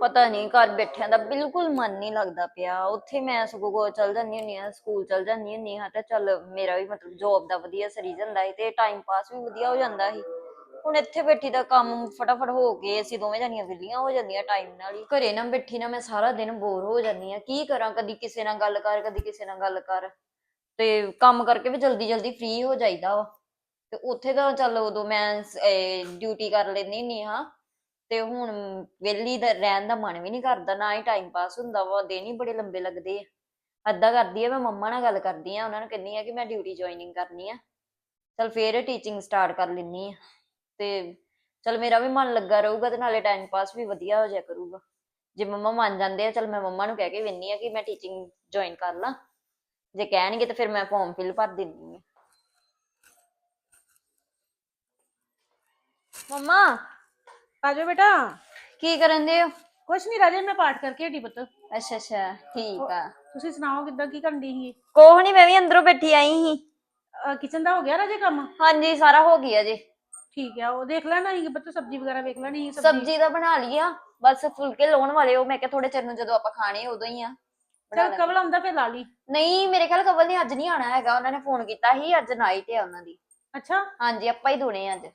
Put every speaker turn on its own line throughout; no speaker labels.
ਪਤਾ ਨਹੀਂ ਘਰ ਬੈਠਿਆਂ ਦਾ ਬਿਲਕੁਲ ਮਨ ਨਹੀਂ ਲੱਗਦਾ ਪਿਆ। ਉੱਥੇ ਮੈਂ ਸਗੋਂ ਕੋ ਚਲ ਜਾਂਦੀ ਹੁੰਦੀ ਆ ਸਕੂਲ ਚਲ ਜਾਂਦੀ ਹੁੰਦੀ ਹਾਂ ਤੇ ਚੱਲ ਮੇਰਾ ਵੀ ਮਤਲਬ ਜੋਬ ਦਾ ਵਧੀਆ ਸਰੀ ਜਾਂਦਾ ਸੀ ਤੇ ਟਾਈਮ ਪਾਸ ਵੀ ਵਧੀਆ ਹੋ ਜਾਂਦਾ ਸੀ। ਹੁਣ ਇੱਥੇ ਬੈਠੀ ਦਾ ਕੰਮ ਫਟਾਫਟ ਹੋ ਕੇ ਅਸੀਂ ਦੋਵੇਂ ਜਣੀਆਂ ਵਿਲੀਆਂ ਹੋ ਜਾਂਦੀਆਂ ਟਾਈਮ ਨਾਲ ਹੀ। ਘਰੇ ਨਾ ਬੈਠੀ ਨਾ ਮੈਂ ਸਾਰਾ ਦਿਨ ਬੋਰ ਹੋ ਜਾਂਦੀ ਆ ਕੀ ਕਰਾਂ ਕਦੀ ਕਿਸੇ ਨਾਲ ਗੱਲ ਕਰ, ਕਦੀ ਕਿਸੇ ਨਾਲ ਗੱਲ ਕਰ। ਤੇ ਕੰਮ ਕਰਕੇ ਵੀ ਜਲਦੀ ਜਲਦੀ ਫ੍ਰੀ ਹੋ ਜਾਈਦਾ ਵਾ। ਤੇ ਉੱਥੇ ਤਾਂ ਚੱਲ ਉਦੋਂ ਮੈਂ ਡਿਊਟੀ ਕਰ ਲੈਂਦੀ ਹੁੰਦੀ ਹਾਂ। ਤੇ ਹੁਣ ਵਿਹਲੀ ਦਾ, ਰਹਿਣ ਦਾ ਮਨ ਵੀ ਨਹੀਂ ਕਰਦਾ, ਨਾ ਹੀ ਟਾਈਮ ਪਾਸ ਹੁੰਦਾ ਵਾ, ਦਿਨ ਹੀ ਬੜੇ ਲੰਬੇ ਲੱਗਦੇ ਆ। ਅੱਧਾ ਕਰਦੀ ਆ, ਮੈਂ ਮੰਮਾ ਨਾਲ ਗੱਲ ਕਰਦੀ ਆ, ਉਹਨਾਂ ਨੂੰ ਕਹਿੰਦੀ ਆ ਕਿ ਮੈਂ ਡਿਊਟੀ ਜੁਆਇਨਿੰਗ ਕਰਨੀ ਆ। ਚਲ ਫੇਰ ਟੀਚਿੰਗ ਸਟਾਰਟ ਕਰ ਲੈਣੀ ਆ। ਤੇ ਚਲ ਮੇਰਾ ਵੀ ਮਨ ਲੱਗਾ ਰਹੂਗਾ ਤੇ ਨਾਲੇ ਟਾਈਮ ਪਾਸ ਵੀ ਵਧੀਆ ਹੋ ਜਾਇਆ ਕਰੂਗਾ। ਜੇ ਮੰਮਾ ਮੰਨ ਜਾਂਦੇ ਆ, ਚਲ ਮੈਂ ਮੰਮਾ ਨੂੰ ਕਹਿ ਕੇ ਵੇਨੀ ਆ ਕਿ ਮੈਂ ਟੀਚਿੰਗ ਜੁਆਇਨ ਕਰ ਲਾਂ। ਜੇ ਕਹਿਣਗੇ ਤਾਂ ਫਿਰ ਮੈਂ ਫਾਰਮ ਫਿਲ ਭਰ ਦਿੰਦੀ ਆ। ਮੰਮਾ
ਆਜੋ ਬੇਟਾ।
ਕੀ ਕਰਨ ਦੇ ਹੋ?
ਕੁਛ ਨਹੀਂ ਰਾਜੇ ਮੈਂ ਪਾਠ ਕਰਕੇ ਹਟੀ ਪੁੱਤ।
ਅੱਛਾ ਅੱਛਾ ਠੀਕ ਆ।
ਤੁਸੀਂ ਸੁਣਾਓ ਕਿੱਦਾਂ ਕੀ ਕਰਨ ਦੀ ਸੀ?
ਕੋਹ ਨਹੀਂ ਮੈਂ ਵੀ ਅੰਦਰੋਂ ਬੈਠੀ ਆਈ ਸੀ।
ਕਿਚਨ ਦਾ ਹੋ ਗਿਆ ਰਾਜੇ ਕੰਮ?
ਹਾਂਜੀ ਸਾਰਾ ਹੋ ਗਿਆ ਜੀ।
ਠੀਕ ਆ ਉਹ ਦੇਖ ਲੈਣਾ ਸੀ ਪੁੱਤ ਸਬਜ਼ੀ ਵਗੈਰਾ ਵੇਖ ਲੈਣੀ ਸੀ
ਸਬਜ਼ੀ? ਤਾਂ ਬਣਾ ਲਈ ਆ ਬਸ ਫੁਲਕੇ ਲਾਉਣ ਵਾਲੇ ਉਹ ਮੈਂ ਕਿਹਾ ਥੋੜੇ ਚਿਰ ਨੂੰ ਜਦੋਂ ਆਪਾਂ ਖਾਣੇ ਉਦੋਂ ਹੀ ਆ। ਬਣਾ
ਚਲ। ਕਬਲ ਆਉਂਦਾ ਫਿਰ ਲਾ ਲਈ।
ਨਹੀਂ ਮੇਰੇ ਖਿਆਲ ਕਵਲ ਨੇ ਅੱਜ ਨਹੀਂ ਆਣਾ ਹੈਗਾ ਉਹਨਾਂ ਨੇ ਫੋਨ ਕੀਤਾ ਸੀ ਅੱਜ ਨਾਈਟ ਹੈ ਉਹਨਾਂ ਦੀ।
ਅੱਛਾ।
ਹਾਂਜੀ ਆਪਾਂ ਹੀ ਦੁਨੇ ਅੱਜ।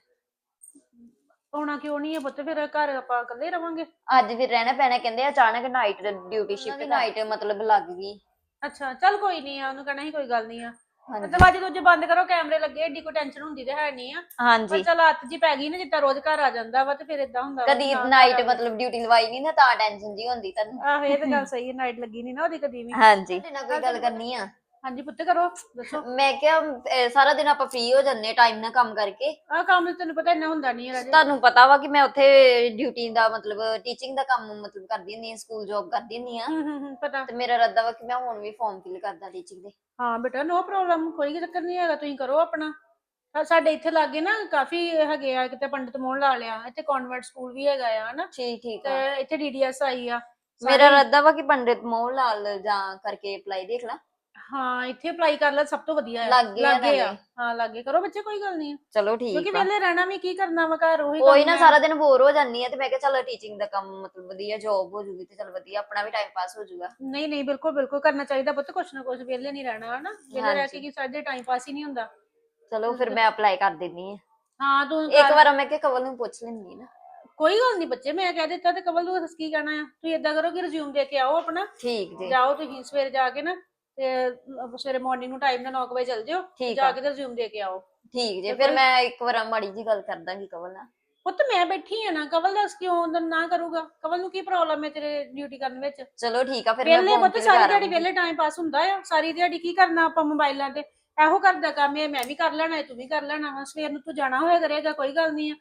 ਆਉਣਾ ਕਿਉਂ ਨਹੀਂ ਹੈ ਪੁੱਤ? ਫਿਰ ਘਰ ਆਪਾਂ ਇਕੱਲੇ ਰਵਾਂਗੇ।
ਅੱਜ ਫਿਰ ਰਹਿਣਾ ਪੈਣਾ ਕਹਿੰਦੇ ਅਚਾਨਕ ਨਾਈਟ ਡਿਊਟੀ ਸ਼ਿਫਟ ਨਾਈਟ ਮਤਲਬ ਲੱਗ ਗਈ।
ਅੱਛਾ ਚੱਲ ਕੋਈ ਨਹੀਂ ਆ ਉਹਨੂੰ ਕਹਿਣਾ ਸੀ ਕੋਈ ਗੱਲ ਨਹੀਂ ਆ।
ਹਾਂਜੀ।
ਦਰਵਾਜ਼ੇ ਦੂਜੇ ਬੰਦ ਕਰੋ ਕੈਮਰੇ ਲੱਗੇ ਏਡੀ ਕੋਈ ਟੈਨਸ਼ਨ ਹੁੰਦੀ ਤੇ ਹੈ ਨਹੀਂ ਆ। ਪਰ
ਹਾਂਜੀ
ਚਲ ਹੱਥ ਜੀ ਪੈ ਗਈ ਨਾ ਜਿੱਦਾਂ ਰੋਜ਼ ਘਰ ਆ ਜਾਂਦਾ ਵਾ ਤੇ ਫਿਰ ਇਦਾਂ ਹੁੰਦਾ ਵਾ
ਕਦੀ
ਹਾਂ,
ਨਾਈਟ ਮਤਲਬ ਡਿਊਟੀ ਲਵਾਈ ਨਹੀਂ ਨਾ ਤਾਂ ਟੈਨਸ਼ਨ ਜੀ ਹੁੰਦੀ ਤੁਹਾਨੂੰ।
ਆਹੋ ਇਹ ਤਾਂ ਗੱਲ ਸਹੀ ਹੈ ਨਾਈਟ ਲੱਗੀ ਨਹੀਂ ਨਾ ਉਹਦੀ ਕਦੀ ਵੀ।
ਹਾਂਜੀ। ਨਾਲ ਕੋਈ ਗੱਲ ਕਰਨੀ ਆ?
ਹਾਂਜੀ ਪੁੱਤ ਕਰੋ ਦੱਸੋ।
ਮੈਂ ਕਿਹਾ ਅਹ, ਸਾਰਾ ਦਿਨ ਆਪਾਂ ਫ੍ਰੀ ਹੋ ਜੰਨੇ ਟਾਈਮ ਨਾਲ ਕੰਮ ਕਰਕੇ।
ਆਹ ਕੰਮ ਤਾਂ ਤੈਨੂੰ ਪਤਾ ਇੰਨਾ ਹੁੰਦਾ ਨਹੀਂ ਹੈ ਰਾਜੇ।
ਤੁਹਾਨੂੰ ਪਤਾ ਵਾ ਕਿ ਮੈਂ ਉੱਥੇ ਡਿਊਟੀ ਦਾ ਮਤਲਬ ਟੀਚਿੰਗ ਦਾ ਕੰਮ ਮਤਲਬ ਕਰਦੀ ਹੁੰਦੀ ਹਾਂ ਸਕੂਲ ਜੌਬ ਕਰਦੀ ਹੁੰਦੀ ਹਾਂ।
ਹੂੰ ਹੂੰ ਹੂੰ, ਪਤਾ।
ਤੇ ਮੇਰਾ ਇਰਾਦਾ ਵਾ ਕਿ ਮੈਂ ਹੁਣ ਵੀ ਫਾਰਮ ਫਿਲ ਕਰਦਾ ਟੀਚਿੰਗ ਦੇ।
ਹਾਂ ਬੇਟਾ ਨੋ ਪ੍ਰੋਬਲਮ ਕੋਈ ਚੱਕਰ ਨਹੀਂ ਹੈਗਾ ਤੁਸੀਂ ਕਰੋ ਆਪਣਾ। ਸਾਡੇ ਇੱਥੇ ਲਾਗੇ ਨਾ ਕਾਫੀ ਹੈਗੇ ਆ ਕਿਤੇ ਪੰਡਤ ਮੋਹਨ ਲਾ ਲਿਆ ਇੱਥੇ ਕਨਵੈਂਟ ਸਕੂਲ ਵੀ ਹੈਗਾ ਆ ਹਨਾ।
ਠੀਕ ਠੀਕ
ਤੇ
ਆ
ਇੱਥੇ ਡੀਡੀਐਸ ਆਈ ਆ।
ਮੇਰਾ ਇਰਾਦਾ ਵਾ ਕਿ ਪੰਡਿਤ ਮੋਹਨ ਲਾਲ ਜਾਂ ਕਰਕੇ ਅਪਲਾਈ ਦੇਖ ਲਾ।
ਹਾਂ ਇੱਥੇ ਅਪਲਾਈ ਕਰ ਲੈ ਸਭ ਤੋਂ ਵਧੀਆ ਆ।
ਲਾਗੇ ਆ ਨਾਲੇ।
ਹਾਂ ਲਾਗੇ ਕਰੋ ਬੱਚੇ ਕੋਈ ਗੱਲ ਨਹੀਂ।
ਚਲੋ
ਕਿਉਂਕਿ
ਠੀਕ ਆ।
ਵਿਹਲੇ ਰਹਿਣਾ ਵੀ ਕੀ ਕਰਨਾ ਵਾ ਘਰ ਉਹੀ
ਕੋਈ
ਕੰਮ
ਨਾ
ਆ।
ਸਾਰਾ ਦਿਨ ਬੋਰ ਹੋ ਜਾਂਦੀ ਆ ਤੇ ਮੈਂ ਕਿਹਾ ਚਲੋ ਟੀਚਿੰਗ ਦਾ ਕੰਮ ਮਤਲਬ ਵਧੀਆ ਜੌਬ ਹੋ ਜੂਗੀ ਤੇ ਚਲ ਵਧੀਆ ਆਪਣਾ ਵੀ ਟਾਈਮ ਪਾਸ ਹੋ ਜੂਗਾ।
ਨਹੀਂ ਨਹੀਂ ਬਿਲਕੁਲ ਬਿਲਕੁਲ ਕਰਨਾ ਚਾਹੀਦਾ ਪੁੱਤ ਕੁਛ ਨਾ ਕੁਛ ਵਿਹਲੇ ਨਹੀਂ ਰਹਿਣਾ ਹਨਾ? ਵਿਹਲੇ ਰਹਿ। ਕੇ ਕੀ ਸਾਡੇ ਟਾਈਮ ਪਾਸ ਹੀ ਨਹੀਂ ਹੁੰਦਾ।
ਚਲੋ ਫਿਰ ਮੈਂ ਅਪਲਾਈ ਕਰ ਦਿੰਨੀ ਆ।
ਹਾਂ ਤੂੰ
ਇੱਕ
ਕਰ-
ਵਾਰ ਮੈਂ ਕਿਹਾ ਕਵਲ ਨੂੰ ਪੁੱਛ ਲੈਂਦੀ ਨਾ।
ਕੋਈ ਗੱਲ ਨਹੀਂ ਬੱਚੇ ਮੈਂ ਕਹਿ ਦਿੱਤਾ ਤੇ ਕਵਲ ਨੂੰ ਕੀ ਕਹਿਣਾ ਆ। ਤੁਸੀਂ ਏਦਾਂ ਕਰੋ ਕਿ ਰਿਜ਼ਿਊਮ ਦੇ ਕੇ ਆਓ ਆਪਣਾ।
ਠੀਕ ਜੀ।
ਜਾਓ ਤੁਸੀਂ ਸਵੇਰੇ ਜਾ ਕੇ ਨਾ। ਤੇ ਸਵੇਰੇ ਮਾਰਨਿੰਗ ਨੂੰ ਟਾਈਮ ਨਾਲ 9 ਵਜੇ ਚੱਲ ਜਿਓ
ਠੀਕ
ਜਾ
ਆ।
ਕੇ ਤੇ ਰਿਜ਼ਿਊਮ ਦੇ ਕੇ ਆਓ।
ਠੀਕ ਜੀ ਫਿਰ ਮੈਂ ਇੱਕ ਵਾਰ ਮਾੜੀ ਜੀ ਗੱਲ ਕਰ ਦਾਂਗੀ ਕਵਲ ਨਾਲ।
ਪੁੱਤ ਮੈਂ ਬੈਠੀ ਆ ਨਾ ਕਵਲ ਦੱਸ ਕਿਉਂ ਉਹਦਾ ਨਾ ਕਰੂਗਾ? ਕਵਲ ਨੂੰ ਕੀ ਪ੍ਰੋਬਲਮ ਹੈ ਤੇਰੇ ਡਿਊਟੀ ਕਰਨ ਵਿੱਚ?
ਚਲੋ ਠੀਕ ਆ ਫਿਰ ਮੈਂ
ਪੁੱਤ
ਤੇ
ਸਾਰੀ ਦਿਹਾੜੀ ਵਿਹਲੇ ਟਾਈਮ ਪਾਸ ਹੁੰਦਾ ਆ। ਸਾਰੀ ਦਿਹਾੜੀ ਕੀ ਕਰਨਾ ਆਪਾਂ ਮੋਬਾਈਲਾਂ ਤੇ? ਇਹੋ ਕਰਦਾ ਕੰਮ ਹੈ ਮੈਂ ਵੀ ਕਰ ਲੈਣਾ ਹੈ, ਤੂੰ ਵੀ ਕਰ ਲੈਣਾ। ਵਾ ਸਵੇਰ ਨੂੰ ਤੂੰ ਜਾਣਾ ਹੋਇਆ ਕਰੇਗਾ ਕੋਈ ਗੱਲ ਨਹੀਂ ਆ।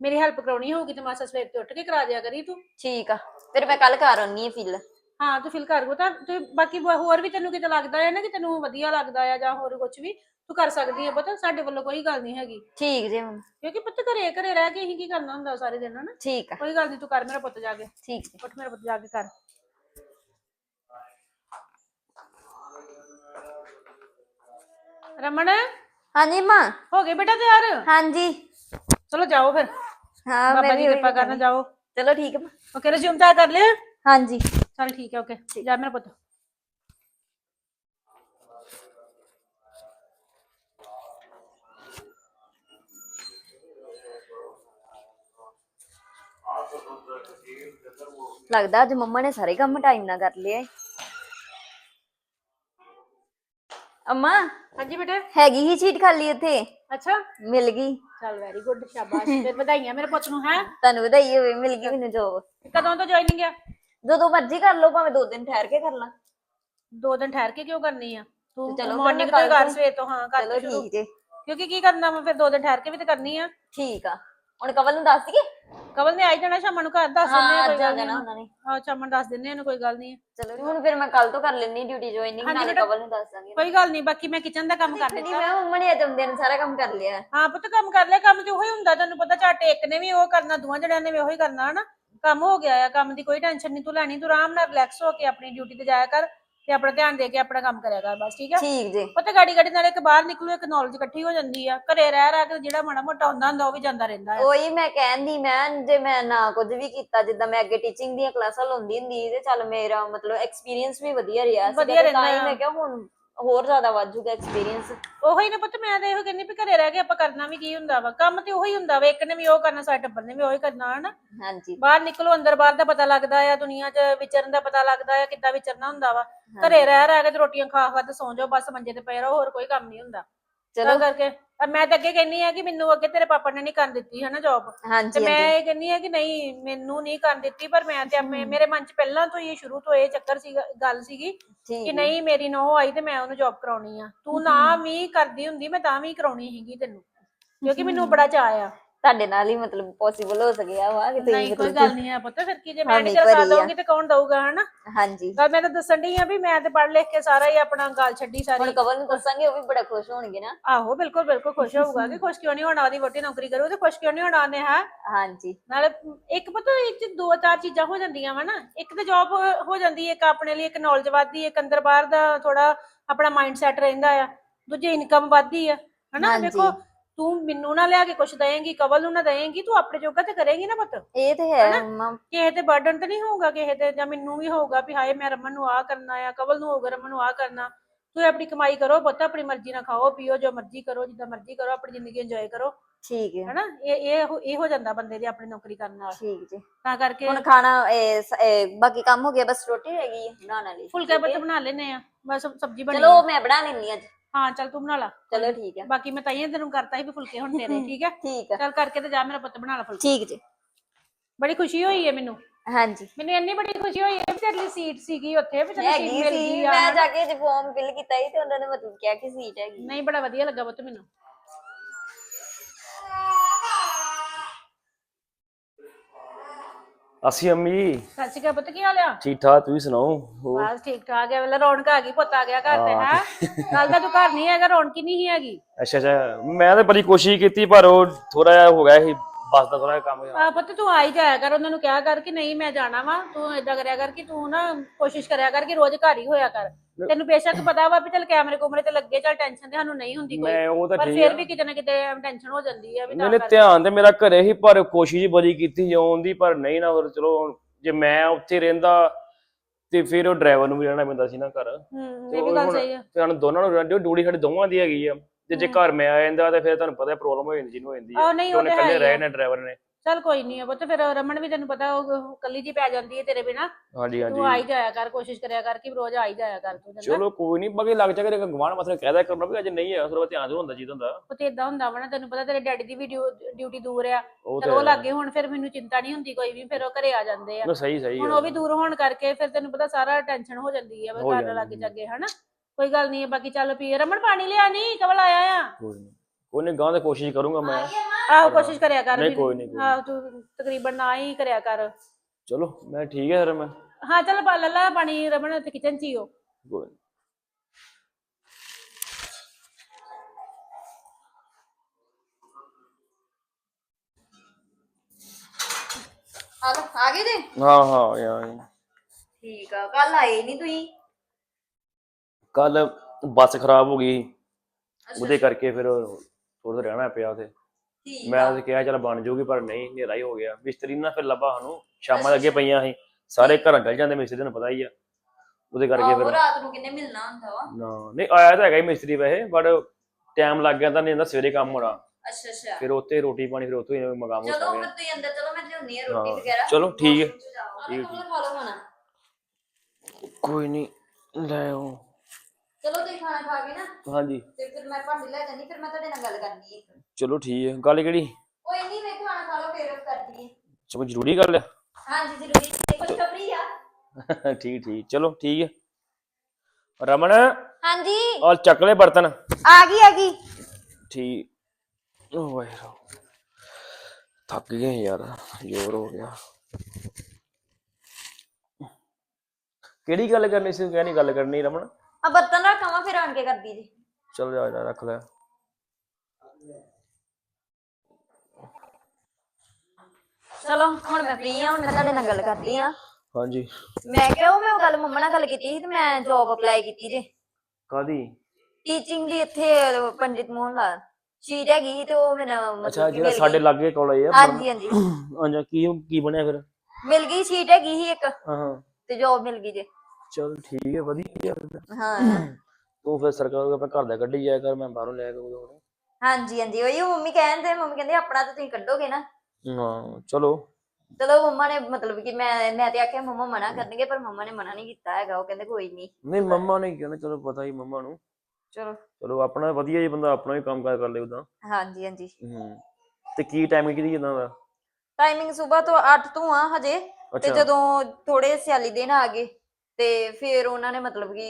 ਮੇਰੀ ਹੈਲਪ ਕਰਾਉਣੀ ਹੋਊਗੀ ਤੇ ਮਾਸਾ ਸਵੇਰ ਤੇ ਉੱਠ ਕੇ ਕਰਾ ਦਿਆ ਕਰੀ ਤੂੰ।
ਠੀਕ ਆ ਫਿਰ ਮੈਂ ਕੱਲ ਕਰ ਆਉਣੀ ਆ ਫਿਲ
ਹਾਂ ਤੂੰ ਫਿਲ ਕਰ ਕੋ ਤਾਂ ਤੇ ਬਾਕੀ ਬ- ਹੋਰ ਵੀ ਤੈਨੂੰ ਕਿਤੇ ਲੱਗਦਾ ਹੈ ਨਾ ਕਿ ਤੈਨੂੰ ਵਧੀਆ ਲੱਗਦਾ ਆ ਜਾਂ ਹੋਰ ਕੁਝ ਵੀ ਤੂੰ ਕਰ ਸਕਦੀ ਹੈ ਪਤਾ ਸਾਡੇ ਵੱਲੋਂ ਕੋਈ ਗੱਲ ਨਹੀਂ ਹੈਗੀ।
ਠੀਕ ਜੀ ਮੰਮਾ।
ਕਿਉਂਕਿ ਪੁੱਤ ਘਰੇ ਘਰੇ ਰਹਿ ਕੇ ਅਸੀਂ ਕੀ ਕਰਨਾ ਹੁੰਦਾ ਸਾਰੇ ਦਿਨ ਹਨਾ?
ਠੀਕ ਆ।
ਕੋਈ ਗੱਲ ਨਹੀਂ ਤੂੰ ਕਰ ਮੇਰਾ ਪੁੱਤ ਜਾ ਕੇ।
ਠੀਕ। ਜੀ
ਉੱਠ ਮੇਰਾ ਪੁੱਤ ਜਾ ਕੇ ਕਰ। ਰਮਣ?
ਹਾਂਜੀ ਮਾਂ।
ਹੋ ਗਏ ਬੇਟਾ ਤਿਆਰ?
ਹਾਂਜੀ।
ਚਲੋ ਜਾਓ ਫਿਰ।
ਹਾਂ
ਬਾਬਾ
ਮੈਂ
ਜੀ
ਵੀ
ਕਿਰਪਾ ਕਰਨ ਜਾਓ।
ਚਲੋ ਠੀਕ ਆ ਮਾਂ।
ਓਕੇ ਰਿਜ਼ਿਊਮ ਤਿਆਰ ਕਰ ਲਿਆ?
ਹਾਂਜੀ।
ਚਲ ਠੀਕ ਹੈ ਓਕੇ ਜਾ ਮੇਰਾ ਪੁੱਤ
ਲੱਗਦਾ ਅੱਜ ਮੰਮਾ ਨੇ ਸਾਰੇ ਕੰਮ ਟਾਈਮ ਨਾਲ ਕਰ ਲਿਆ ਏ ਅੰਮਾ
ਹਾਂਜੀ ਬੇਟਾ
ਹੈਗੀ ਹੀ ਸੀਟ ਖਾਲੀ ਉੱਥੇ
ਅੱਛਾ
ਮਿਲ ਗਈ
ਚਲ ਵੈਰੀ ਗੁੱਡ ਸ਼ਾਬਾਸ਼ ਫਿਰ ਵਧਾਈਆਂ ਮੇਰੇ ਪੁੱਤ ਨੂੰ ਹੈ
ਤੁਹਾਨੂੰ ਵਧਾਈ ਹੋਵੇ ਮਿਲ ਗਈ ਮੈਨੂੰ ਜੋਬ
ਕਦੋਂ ਤੋਂ ਜੁਆਇਨਿੰਗ ਹੈ
ਜਦੋਂ ਮਰਜ਼ੀ ਕਰ ਲਓ ਭਾਵੇਂ ਦੋ ਦਿਨ ਠਹਿਰ ਕੇ ਕਰ ਲਾਂ।
ਦੋ ਦਿਨ ਠਹਿਰ ਕੇ ਕਿਉਂ ਕਰਨੀ ਆ? ਤੂੰ
ਚਲੋ ਫਿਰ
ਮਾਰਨਿੰਗ
ਮੈਂ
ਤੋਂ ਕਰ
ਤੋਂ-
ਸਵੇਰ ਤੋਂ ਹਾਂ ਕਰ
ਚਲੋ
ਸ਼ੁਰੂ।
ਠੀਕ ਜੇ
ਕਿਉਂਕਿ ਕੀ ਕਰਨਾ ਵਾ ਫਿਰ ਦੋ ਦਿਨ ਠਹਿਰ ਕੇ ਵੀ ਤੇ ਕਰਨੀ ਆ।
ਠੀਕ ਆ। ਹੁਣ ਕਵਲ ਨੂੰ ਦੱਸ ਦਈਏ?
ਕਵਲ ਨੇ ਆਈ ਜਾਣਾ ਸ਼ਾਮਾਂ ਨੂੰ ਘਰ ਦੱਸ ਦਿੰਦੇ
ਹਾਂ
ਆ
ਅੱਜ
ਕੋਈ
ਆ
ਗੱਲ
ਜਾਣਾ
ਨਹੀਂ
ਉਹਨਾਂ ਨੇ।
ਹਾਂ ਸ਼ਾਮਾਂ ਨੂੰ ਦੱਸ ਦਿੰਦੇ ਆ ਇਹਨੂੰ ਕੋਈ ਗੱਲ ਨਹੀਂ
ਚਲੋ ਜੀ, ਹੁਣ ਫਿਰ ਮੈਂ ਕੱਲ ਤੋਂ ਕਰ ਲੈਣੀ ਡਿਊਟੀ ਜੁਆਇਨਿੰਗ ਨਾਲੇ
ਬੇਟਾ।
ਕਵਲ ਨੂੰ ਦੱਸ ਦਾਂਗੀ।
ਕੋਈ ਗੱਲ ਨਹੀਂ ਬਾਕੀ ਮੈਂ ਕਿਚਨ ਦਾ ਕੰਮ ਕਰ
ਨਹੀਂ
ਦਿੱਤਾ
ਮੈਂ ਮੰਮਾ ਨੇ ਅੱਜ ਦਿਨ ਸਾਰਾ ਕੰਮ ਕਰ ਲਿਆ।
ਹਾਂ ਪੁੱਤ ਕੰਮ ਕਰ ਲਿਆ ਕੰਮ ਤੇ ਉਹੀ ਹੁੰਦਾ ਤੈਨੂੰ ਪਤਾ ਝੱਟ ਇੱਕ ਨੇ ਵੀ ਉਹ ਕਰਨਾ ਦੋਵਾਂ ਜਣਿਆਂ ਨੇ ਵੀ ਉਹੀ ਕਰਨਾ ਹਨਾ? ਕੰਮ ਹੋ ਗਿਆ ਆ ਕੰਮ ਦੀ ਕੋਈ ਟੈਨਸ਼ਨ ਨਹੀਂ ਤੂੰ ਲੈਣੀ ਤੂੰ ਆਰਾਮ ਨਾਲ ਰਿਲੈਕਸ ਹੋ ਕੇ ਆਪਣੀ ਡਿਊਟੀ ਤੇ ਜਾਇਆ ਕਰ ਤੇ ਆਪਣਾ ਧਿਆਨ ਦੇ ਕੇ ਆਪਣਾ ਕੰਮ ਕਰਿਆ ਕਰ ਬਸ ਠੀਕ ਆ?
ਠੀਕ ਜੇ।
ਉਹ ਤੇ ਗਾੜੀ ਗਾੜੀ ਨਾਲ ਇੱਕ ਬਾਹਰ ਨਿਕਲੋ ਇੱਕ ਨੌਲੇਜ ਇਕੱਠੀ ਹੋ ਜਾਂਦੀ ਆ ਘਰੇ ਰਹਿ ਰਹਿ ਕੇ ਜਿਹੜਾ ਮਾੜਾ ਮੋਟਾ ਹੁੰਦਾ ਹੁੰਦਾ ਉਹ ਵੀ ਜਾਂਦਾ ਰਹਿੰਦਾ ਆ।
ਉਹੀ ਮੈਂ ਕਹਿੰਦੀ ਮੈਂ ਜੇ ਮੈਂ ਨਾ ਕੁਝ ਵੀ ਕੀਤਾ ਜਿੱਦਾਂ ਮੈਂ ਅੱਗੇ ਟੀਚਿੰਗ ਦੀਆਂ ਕਲਾਸਾਂ ਲਾਉਂਦੀ ਹੁੰਦੀ ਤੇ ਚੱਲ ਮੇਰਾ ਮਤਲਬ ਐਕਸਪੀਰੀਅੰਸ ਵੀ ਵਧੀਆ ਰਿਹਾ ਸੀਗਾ
ਵਧੀਆ ਰਹਿੰਦਾ।
ਮੈਂ ਕਿਹਾ ਹੁਣ ਹੋਰ ਜ਼ਿਆਦਾ ਵੱਧ ਜੂਗਾ ਐਕਸਪੀਰੀਅੰਸ
ਉਹੀ ਨਾ ਪੁੱਤ ਮੈਂ ਤਾਂ ਇਹੋ ਕਹਿੰਦੀ ਵੀ ਘਰੇ ਰਹਿ ਕੇ ਆਪਾਂ ਕਰਨਾ ਵੀ ਕੀ ਹੁੰਦਾ ਵਾ। ਕੰਮ ਤੇ ਉਹੀ ਹੁੰਦਾ ਵਾ ਇੱਕ ਨੇ ਵੀ ਉਹ ਕਰਨਾ ਸਾਡੇ ਟੱਬਰ ਨੇ ਵੀ ਉਹੀ ਕਰਨਾ ਹਨਾ?
ਹਾਂਜੀ।
ਬਾਹਰ ਨਿਕਲੋ ਅੰਦਰ ਬਾਹਰ ਦਾ ਪਤਾ ਲੱਗਦਾ ਆ ਦੁਨੀਆ 'ਚ ਵਿਚਰਨ ਦਾ ਪਤਾ ਲੱਗਦਾ ਆ ਕਿੱਦਾਂ ਵਿਚਰਨਾ ਹੁੰਦਾ ਵਾ। ਘਰੇ ਰਹਿ ਰਹਿ ਕੇ ਤੇ ਰੋਟੀਆਂ ਖਾ ਖਾ ਤੇ ਸੌਂ ਜਾਓ ਬਸ ਮੰਜੇ ਤੇ ਪਏ ਰਹੋ ਹੋਰ ਕੋਈ ਕੰਮ ਨਹੀਂ ਹੁੰਦਾ। ਤਾਂ
ਚਲੋ
ਕਰਕੇ। ਅਹ ਮੈਂ ਤਾਂ ਅੱਗੇ ਕਹਿੰਨੀ ਆ ਕਿ ਮੈਨੂੰ ਅੱਗੇ ਤੇਰੇ ਪਾਪਾ ਨੇ ਨਹੀਂ ਕਰਨ ਦਿੱਤੀ ਹੈ ਨਾ ਜੌਬ ਤੇ
ਹਾਂਜੀ
ਮੈਂ
ਹਾਂਜੀ।
ਇਹ ਕਹਿੰਨੀ ਆ ਕਿ ਨਹੀਂ ਮੈਨੂੰ ਨਹੀਂ ਕਰਨ ਦਿੱਤੀ ਪਰ ਮੈਂ ਤੇ ਆਪਣੇ- ਮੇਰੇ ਮਨ 'ਚ ਪਹਿਲਾਂ ਤੋਂ ਹੀ ਇਹ ਸ਼ੁਰੂ ਤੋਂ ਇਹ ਚੱਕਰ ਸੀਗਾ ਗੱਲ ਸੀਗੀ ਕਿ। ਨਹੀਂ ਮੇਰੀ ਨੋ ਆਈ ਤੇ ਮੈਂ ਉਹਨੂੰ ਜੌਬ ਕਰਾਉਣੀ ਆ। ਤੂੰ ਨਾ ਵੀ ਕਰਦੀ ਹੁੰਦੀ ਮੈਂ ਤਾਂ ਵੀ ਕਰਾਉਣੀ ਸੀਗੀ ਤੈਨੂੰ ਕਿਉਂਕਿ ਮੈਨੂੰ ਬੜਾ ਚਾਅ ਆ।
ਤੁਹਾਡੇ ਨਾਲ ਹੀ ਮਤਲਬ ਪੋਸੀਬਲ ਹੋ ਸਕਿਆ ਵਾ ਕਿ ਤੁਸੀਂ
ਨਹੀਂ ਕੋਈ
ਮਤਲਬ
ਗੱਲ ਨਹੀਂ ਆ ਪੁੱਤ ਫਿਰ ਕੀ ਜੇ ਮੈਂ ਨਹੀਂ
ਨਹੀਂ,
ਕਰ
ਕਰੀ ਆ।
ਦਊਂਗੀ ਤੇ ਕੌਣ ਦਊਗਾ ਹਨਾ?
ਹਾਂਜੀ।
ਗੱਲ ਮੈਂ ਤਾਂ ਦੱਸਣ ਡਈ ਆ ਵੀ ਮੈਂ ਤੇ ਪੜ੍ਹ ਲਿਖ ਕੇ ਸਾਰਾ ਹੀ ਆਪਣਾ ਗੱਲ ਛੱਡੀ
ਹੁਣ
ਸਾਰੀ
ਕਵਲ ਨੂੰ ਦੱਸਾਂਗੇ ਉਹ ਵੀ ਬੜਾ ਖੁਸ਼ ਹੋਣਗੇ ਨਾ।
ਆਹੋ ਬਿਲਕੁਲ ਬਿਲਕੁਲ ਖੁਸ਼ ਹੋਊਗਾ ਕਿ ਖੁਸ਼ ਕਿਉਂ ਨਹੀਂ ਹੋਣਾ ਉਹਦੀ ਵੋਟੀ ਨੌਕਰੀ ਕਰੂ ਤੇ ਖੁਸ਼ ਕਿਉਂ ਨਹੀਂ ਹੋਣਾ ਉਹਨੇ ਹੈ?
ਹਾਂਜੀ।
ਨਾਲੇ ਇੱਕ ਪਤਾ ਇਹ ਚ ਦੋ ਚਾਰ ਚੀਜ਼ਾਂ ਹੋ ਜਾਂਦੀਆਂ ਵਾ ਨਾ। ਇੱਕ ਤਾਂ ਜੌਬ ਹੋ ਜਾਂਦੀ ਹੈ ਇੱਕ ਆਪਣੇ ਲਈ ਇੱਕ ਨੌਲੇਜ ਵੱਧਦੀ ਹੈ ਇੱਕ ਅੰਦਰ ਬਾਹਰ ਦਾ ਥੋੜਾ ਆਪਣਾ ਮਾਈਂਡ ਸੈਟ ਰਹਿੰਦਾ ਆ। ਦੂਜੀ ਇਨਕਮ ਵੱਧਦੀ ਆ ਹਨਾ?
ਹਾਂਜੀ।
ਦੇਖੋ ਤੂੰ ਮੈਨੂੰ ਨਾ ਲਿਆ ਕੇ ਕੁਛ ਦੇਏਂਗੀ ਕਵਲ ਨੂੰ ਨਾ ਦੇਏਂਗੀ ਤੂੰ ਆਪਣੇ ਜੋਗਾ ਤੇ ਕਰੇਂਗੀ ਨਾ ਪੁੱਤ।
ਇਹ ਤੇ ਹੈ ਮੰਮਾ।
ਕਿਸੇ ਤੇ ਬਰਡਨ ਤੇ ਨਹੀਂ ਹੋਊਗਾ ਕਿਸੇ ਤੇ ਜਾਂ ਮੈਨੂੰ ਵੀ ਹੋਊਗਾ ਵੀ ਹਾਏ ਮੈਂ ਰਮਨ ਨੂੰ ਆ ਕਰਨਾ ਆ ਕਵਲ ਨੂੰ ਹੋਊਗਾ ਰਮਨ ਨੂੰ ਆ ਕਰਨਾ। ਤੂੰ ਆਪਣੀ ਕਮਾਈ ਕਰੋ ਪੁੱਤ ਆਪਣੀ ਮਰਜ਼ੀ ਨਾਲ ਖਾਓ ਪੀਓ ਜੋ ਮਰਜ਼ੀ ਕਰੋ ਜਿੱਦਾਂ ਮਰਜ਼ੀ ਕਰੋ ਆਪਣੀ ਜ਼ਿੰਦਗੀ ਇੰਜੋਏ ਕਰੋ।
ਠੀਕ ਹੈ।
ਹਨਾ? ਇਹ ਇਹ ਹੋ- ਇਹ ਹੋ ਜਾਂਦਾ ਬੰਦੇ ਦੀ ਆਪਣੀ ਨੌਕਰੀ ਕਰਨ ਨਾਲ।
ਠੀਕ ਜੀ।
ਤਾਂ ਕਰਕੇ
ਹੁਣ ਖਾਣਾ ਇਹ ਸ- ਇਹ ਬਾਕੀ ਕੰਮ ਹੋ ਗਿਆ ਬਸ ਰੋਟੀ ਰਹਿ ਗਈ ਹੈ ਬਣਾਉਣ ਵਾਲੀ।
ਫੁਲਕੇ? ਬੱਤ ਬਣਾ ਲੈਨੇ ਆ ਬਸ ਸਬਜ਼ੀ ਬਣੀ
ਚਲੋ। ਮੈਂ ਬਣਾ ਲੈਣੀ ਅੱਜ।
ਹਾਂ ਚੱਲ ਤੂੰ ਬਣਾ ਲਾ।
ਚਲੋ ਠੀਕ ਹੈ
ਬਾਕੀ ਮੈਂ ਤਾਈਆਂ ਤੈਨੂੰ ਕਰਤਾ ਸੀ ਵੀ ਫੁਲਕੇ ਹੁਣ ਤੇਰੇ ਠੀਕ ਹੈ
ਠੀਕ ਹੈ
ਚੱਲ ਕਰਕੇ ਤੇ ਜਾ ਮੇਰਾ ਪੁੱਤ ਬਣਾ ਲਾ ਫੁਲਕੇ।
ਠੀਕ ਜੀ।
ਬੜੀ ਖੁਸ਼ੀ ਹੋਈ ਹੈ ਮੈਨੂੰ।
ਹਾਂਜੀ।
ਮੈਨੂੰ ਇੰਨੀ ਬੜੀ ਖੁਸ਼ੀ ਹੋਈ ਹੈ ਵੀ ਤੇਰੇ ਲਈ ਸੀਟ ਸੀਗੀ ਉੱਥੇ ਵੀ ਤੈਨੂੰ ਸੀਟ
ਹੈਗੀ
ਮਿਲ
ਸੀ
ਗਈ ਆ
ਮੈਂ ਜਾ ਕੇ ਜੇ ਫਾਰਮ ਫਿਲ ਕੀਤਾ ਸੀ ਤੇ ਉਹਨਾਂ ਨੇ ਮਤਲਬ ਕਿਹਾ ਕਿ ਸੀਟ ਹੈਗੀ।
ਨਹੀਂ ਬੜਾ ਵਧੀਆ ਲੱਗਾ ਪੁੱਤ ਮੈਨੂੰ।
ਅਸੀਂ ਅੰਮੀ
ਸਤਿ ਸ਼੍ਰੀ ਅਕਾਲ ਪੁੱਤ ਕੀ ਹਾਲ ਆ?
ਠੀਕ ਠਾਕ ਤੁਸੀਂ ਸੁਣਾਓ? ਹੋਰ?
ਬਸ ਠੀਕ ਠਾਕ ਹੈ ਵੇਲੇ ਰੌਣਕ ਆ ਗਈ ਪੁੱਤ ਆ ਗਿਆ ਘਰ ਤੇ
ਹਾਂ।
ਕੱਲ ਤਾਂ ਤੂੰ ਘਰ ਨਹੀਂ ਹੈਗਾ ਰੌਣਕ ਹੀ ਨਹੀਂ ਹੈਗੀ।
ਅੱਛਾ ਅੱਛਾ ਮੈਂ ਤਾਂ ਬੜੀ ਕੋਸ਼ਿਸ਼ ਕੀਤੀ ਪਰ ਉਹ ਥੋੜਾ ਜਿਹਾ ਹੋ ਗਿਆ ਸੀ ਬਸ ਦਾ ਥੋੜਾ ਕੰਮ
ਆ ਪੁੱਤ ਤੂੰ ਆ ਹੀ ਜਾਇਆ ਕਰ ਉਹਨਾਂ ਨੂੰ ਕਿਹਾ ਕਰ ਕਿ ਨਹੀਂ ਮੈਂ ਜਾਣਾ ਵਾ। ਤੂੰ ਏਦਾਂ ਕਰਿਆ ਕਰ ਕਿ ਤੂੰ ਨਾ ਕੋਸ਼ਿਸ਼ ਕਰਿਆ ਕਰ ਕਿ ਰੋਜ਼ ਘਰ ਹੀ ਹੋਇਆ ਕਰ। ਤੈਨੂੰ ਬੇਸ਼ੱਕ ਪਤਾ ਵਾ ਵੀ ਚੱਲ ਕੈਮਰੇ ਕੁਮਰੇ ਤੇ ਲੱਗੇ ਚੱਲ ਟੈਨਸ਼ਨ ਤੇ ਸਾਨੂੰ ਨਹੀਂ ਹੁੰਦੀ ਕੋਈ।
ਮੈਂ ਉਹ ਤਾਂ
ਪਰ
ਠੀਕ
ਫਿਰ
ਆ।
ਵੀ ਕਿਤੇ ਨਾ ਕਿਤੇ ਟੈਨਸ਼ਨ ਹੋ ਜਾਂਦੀ ਹੈ ਵੀ ਤਾਂ
ਮੈਨੇ
ਕਰਕੇ।
ਧਿਆਨ ਤੇ ਮੇਰਾ ਘਰੇ ਹੀ ਪਰ ਕੋਸ਼ਿਸ਼ ਬੜੀ ਕੀਤੀ ਜਾਉਣ ਦੀ ਪਰ ਨਹੀਂ ਨਾ ਚਲੋ ਹੁਣ ਜੇ ਮੈਂ ਉੱਥੇ ਰਹਿੰਦਾ ਤੇ ਫਿਰ ਉਹ ਡਰਾਈਵਰ ਨੂੰ ਵੀ ਰਹਿਣਾ ਪੈਂਦਾ ਸੀ ਨਾ ਘਰ।
ਹੂੰ ਇਹ ਵੀ ਗੱਲ ਸਹੀ ਹੈ
ਤੇ ਸਾਨੂੰ ਦੋਨਾਂ ਨੂੰ ਡਿਊਟੀ ਸਾਡੀ ਦੋਵਾਂ ਦੀ ਹੈਗੀ ਆ। ਤੇ ਜੇ ਘਰ ਮੈਂ ਆ ਜਾਂਦਾ ਤੇ ਫਿਰ ਤੁਹਾਨੂੰ ਪਤਾ ਪ੍ਰੋਬਲਮ ਹੋ ਜਾਂਦੀ ਜਿਹਨੂੰ ਹੋ ਜਾਂਦੀ ਆ
ਨਹੀਂ
ਤੇ
ਉਹ
ਉਹਨੇ
ਤੇ
ਰਹੇ
ਆ।
ਨੇ ਡਰਾਈਵਰ ਨੇ।
ਚੱਲ ਕੋਈ ਨਹੀਂ ਪੁੱਤ ਫਿਰ ਰਮਨ ਵੀ ਤੈਨੂੰ ਪਤਾ ਉਹ ਕੱਲੀ ਜੀ ਪੈ ਜਾਂਦੀ ਹੈ ਤੇਰੇ ਬਿਨਾ।
ਹਾਂਜੀ
ਤੂੰ ਆ ਹੀ
ਹਾਂਜੀ
ਜਾਇਆ ਕਰ ਕੋਸ਼ਿਸ਼ ਕਰਿਆ ਕਰ ਕਿ ਰੋਜ਼ ਆ ਹੀ ਜਾਇਆ ਕਰ ਤੂੰ
ਚਲੋ ਕੋਈ ਨਹੀਂ ਬਾਕੀ ਲੱਗ ਜਾ ਕੇ ਗਵਾਂਢ ਮਸਲੇ ਕਹਿਦਾ ਕਰਨਾ ਵੀ ਅੱਜ ਨਹੀਂ ਆ ਥੋੜਾ ਧਿਆਨ ਜ਼ਰੂਰ ਹੁੰਦਾ ਜੀ ਹੁੰਦਾ।
ਉਹ ਤੇ ਇਦਾਂ ਹੁੰਦਾ ਵਾ ਨਾ ਤੈਨੂੰ ਪਤਾ ਤੇਰੇ ਡੈਡੀ ਦੀ ਵੀ ਡਿਊਟੀ ਦੂਰ ਆ।
ਉਹ
ਚਲ
ਤੇ
ਉਹ ਲੱਗੇ ਹੁਣ ਫਿਰ ਮੈਨੂੰ ਚਿੰਤਾ ਨਹੀਂ ਹੁੰਦੀ ਕੋਈ ਵੀ ਫਿਰ ਉਹ ਘਰੇ ਆ ਜਾਂਦੇ ਆ।
ਸਹੀ ਸਹੀ
ਹੁਣ। ਉਹ ਵੀ ਦੂਰ ਹੋਣ ਕਰਕੇ ਫਿਰ ਤੈਨੂੰ ਪਤਾ ਸਾਰਾ ਟੈਨਸ਼ਨ ਹੋ ਜਾਂਦੀ ਆ
ਹੋ
ਘਰ ਲੱਗੇ। ਜਾਗੇ ਹਨਾ? ਕੋਈ ਗੱਲ ਨਹੀਂ ਬਾਕੀ ਚੱਲ ਪੀ ਰਮਨ ਪਾਣੀ ਲਿਆ ਨਹੀਂ ਕਵਲ ਆਇਆ ਆ।
ਕੋਈ ਨਹੀਂ ਕੋਈ ਨਹੀਂ ਗਾਂ ਤੇ ਕੋਸ਼ਿਸ਼ ਕਰੂੰਗਾ ਮੈਂ।
ਆਹੋ ਕੋਸ਼ਿਸ਼ ਕਰਿਆ ਕਰ
ਨਹੀਂ,
ਵੀ-
ਕੋਈ ਨਹੀਂ, ਕੋਈ
ਆਹੋ ਤੂੰ ਤਕਰੀਬਨ ਨਾ ਹੀ ਕਰਿਆ ਕਰ।
ਚਲੋ ਮੈਂ ਠੀਕ ਹੈ ਫਿਰ ਮੈਂ।
ਹਾਂ ਚੱਲ ਪਾ ਲੈ ਲਾ ਪਾਣੀ ਰਮਨ ਤੇ ਕਿਚਨ ਚ ਹੀ ਹੋ।
ਕੋਈ ਨੀ।
ਆ ਲਓ, ਆ ਗਏ ਜੀ
ਹਾਂ ਹਾਂ ਯਾਰ
ਠੀਕ ਆ ਕੱਲ ਆਏ ਨਹੀਂ ਤੁਸੀਂ?
ਕੱਲ ਬੱਸ ਖਰਾਬ ਹੋ ਗਈ। ਉਹਦੇ ਕਰਕੇ ਫਿਰ ਥੋੜਾ ਰਹਿਣਾ ਪਿਆ
ਠੀਕ
ਮੈਂ ਤਾਂ ਕਿਹਾ ਚੱਲ ਬਣ ਜਾਊਗੀ ਪਰ ਨਹੀਂ ਹਨੇਰਾ ਹੀ ਹੋ ਗਿਆ। ਮਿਸਤਰੀ ਨਾ ਫਿਰ ਲੱਭਾ ਸਾਨੂੰ। ਸ਼ਾਮਾਂ ਅੱਗੇ ਪਈਆਂ ਸੀ ਸਾਰੇ ਘਰਾਂ ਚੱਲ ਜਾਂਦੇ ਮਿਸਤਰੀ ਨੂੰ ਪਤਾ ਹੀ ਆ। ਉਹਦੇ ਕਰਕੇ ਫਿਰ
ਰਾਤ ਨੂੰ ਕਿੰਨੇ ਮਿਲਣਾ ਹੁੰਦਾ ਵਾ।
ਨਾ ਨਹੀਂ ਆਇਆ ਤਾਂ ਹੈਗਾ ਹੀ ਮਿਸਤਰੀ ਵੈਸੇ ਬਟ ਟਾਈਮ ਲੱਗ ਗਿਆ ਤਾਂ ਨਹੀਂ ਇਹਦਾ ਸਵੇਰੇ ਕੰਮ ਹੋਣਾ।
ਅੱਛਾ ਅੱਛਾ।
ਫਿਰ ਉੱਥੇ ਰੋਟੀ ਪਾਣੀ ਫਿਰ ਉੱਥੋਂ ਹੀ ਮਗਾਮੋ
ਚਲੋ ਫਿਰ ਤੁਸੀਂ ਅੰਦਰ ਚਲੋ ਮੈਂ ਲਿਆਉਣੀ ਆ ਰੋਟੀ ਵਗੈਰਾ।
ਚਲੋ, ਠੀਕ ਹੈ।
ਠੀਕ
ਕੋਈ ਨਹੀਂ ਲੈ ਆਓ।
ਚਲੋ ਤੁਸੀਂ ਖਾਣਾ ਖਾ ਕੇ ਨਾ
ਹਾਂਜੀ।
ਤੇ ਫਿਰ ਮੈਂ ਭਾਂਡੇ ਲੈ ਜਾਂਦੀ ਫਿਰ ਮੈਂ ਤੁਹਾਡੇ ਨਾਲ ਗੱਲ ਕਰਨੀ ਹੈ
ਚਲੋ ਠੀਕ ਹੈ ਗੱਲ ਕਿਹੜੀ?
ਉਹ ਇੰਨੀ ਵੇ ਖਾਣਾ ਖਾ ਲਓ ਫਿਰ ਕਰਦੀ ਹੈ
ਚਲੋ ਜ਼ਰੂਰੀ ਗੱਲ ਹੈ
ਹਾਂਜੀ ਜ਼ਰੂਰੀ। ਕੁਝ ਖਬਰੀ ਆ?
ਠੀਕ ਠੀਕ। ਚਲੋ ਠੀਕ ਹੈ ਰਮਨ?
ਹਾਂਜੀ।
ਔਰ ਚੱਕ ਲੈ ਬਰਤਨ।
ਆ ਗਈ ਆ ਗਈ।
ਠੀਕ। ਓ ਵਾਹਿਗੁਰੂ ਥੱਕ ਗਏ ਯਾਰ ਜ਼ੋਰ ਹੋ ਗਿਆ। ਕਿਹੜੀ ਗੱਲ ਕਰਨੀ ਸੀ? ਕਿਹੜੀ ਗੱਲ ਕਰਨੀ ਰਮਨ?
ਆ ਬਰਤਨ ਰੱਖਾਂ ਫਿਰ ਆਣ ਕੇ ਕਰਦੀ ਜੀ।
ਚਲ ਜਾ ਜਾ ਰੱਖ ਲੈ।
ਚਲੋ ਹੁਣ ਮੈਂ ਫ੍ਰੀ ਆ ਹੁਣ ਮੈਂ ਤੁਹਾਡੇ ਨਾਲ ਗੱਲ ਕਰਦੀ ਆ।
ਹਾਂਜੀ।
ਮੈਂ ਕਿਹਾ ਉਹ ਮੈਂ ਉਹ ਗੱਲ ਮੰਮਾ ਨਾਲ ਗੱਲ ਕੀਤੀ ਸੀ ਤੇ ਮੈਂ ਜੌਬ ਅਪਲਾਈ ਕੀਤੀ ਜੇ।
ਕਾਦੀ
ਟੀਚਿੰਗ ਦੀ ਇੱਥੇ ਪੰਡਿਤ ਮੋਹਨ ਲਾਲ। ਸ਼ੀਟ ਹੈਗੀ ਸੀ ਤੇ ਉਹ ਮਤਲਬ
ਅੱਛਾ ਜਿਹੜਾ ਸਾਡੇ। ਲਾਗੇ ਕਾਲਜ ਆ।
ਹਾਂਜੀ ਹਾਂਜੀ।
ਹਾਂਜੀ ਕੀ ਕੀ ਬਣਿਆ ਫਿਰ?
ਮਿਲ ਗਈ ਸ਼ੀਟ ਹੈਗੀ ਸੀ ਇੱਕ।
ਹਾਂ ਹਾਂ।
ਤੇ ਜੌਬ ਮਿਲ ਗਈ ਜੇ।
ਚਲ ਠੀਕ ਹੈ ਵਧੀਆ
ਹਾਂ
ਤੂੰ। ਫਿਰ ਸਰਕਾਰ ਆਪਣੇ ਘਰ ਦਾ ਕੱਢੀ ਜਾਇਆ ਕਰ ਮੈਂ ਬਾਹਰੋਂ ਲੈ ਕੇ ਆਉਂਦਾ
ਹਾਂਜੀ ਹਾਂਜੀ ਉਹੀ ਉਹ ਮੰਮੀ ਕਹਿੰਦੇ ਮੰਮੀ ਕਹਿੰਦੇ ਆਪਣਾ ਤਾਂ ਤੁਸੀਂ ਕੱਢੋਗੇ ਨਾ।
ਹਾਂ ਚਲੋ।
ਚਲੋ ਮੰਮਾ ਨੇ ਮਤਲਬ ਕਿ ਮੈਂ ਮੈਂ ਤੇ ਆਖਿਆ ਮੰਮਾ ਮਨਾ ਕਰਨਗੇ ਪਰ ਮੰਮਾ ਨੇ ਮਨਾ ਨਹੀਂ ਕੀਤਾ ਹੈਗਾ ਉਹ ਕਹਿੰਦੇ ਕੋਈ ਨਹੀਂ।
ਨਹੀਂ ਮੰਮਾ ਨੇ ਕਹਿੰਦਾ ਚਲੋ ਪਤਾ ਹੀ ਮੰਮਾ ਨੂੰ।
ਚਲੋ।
ਚਲੋ ਆਪਣਾ ਵਧੀਆ ਜੀ ਬੰਦਾ ਆਪਣਾ ਵੀ ਕੰਮ ਕਾਰ ਕਰ ਲੇ ਉਦਾਂ
ਹਾਂਜੀ ਹਾਂਜੀ।
ਹੂੰ ਤੇ ਕੀ ਟਾਈਮ ਕਿਹਦੀ ਜਿੱਦਾਂ ਦਾ?
ਟਾਈਮਿੰਗ ਸਵੇਰ ਤੋਂ 8 ਤੋਂ ਆ ਹਜੇ ਤੇ
ਅੱਛਾ।
ਜਦੋਂ ਥੋੜੇ ਸਿਆਲੀ ਦਿਨ ਆ ਗਏ। ਤੇ ਫਿਰ ਉਹਨਾਂ ਨੇ ਮਤਲਬ ਕਿ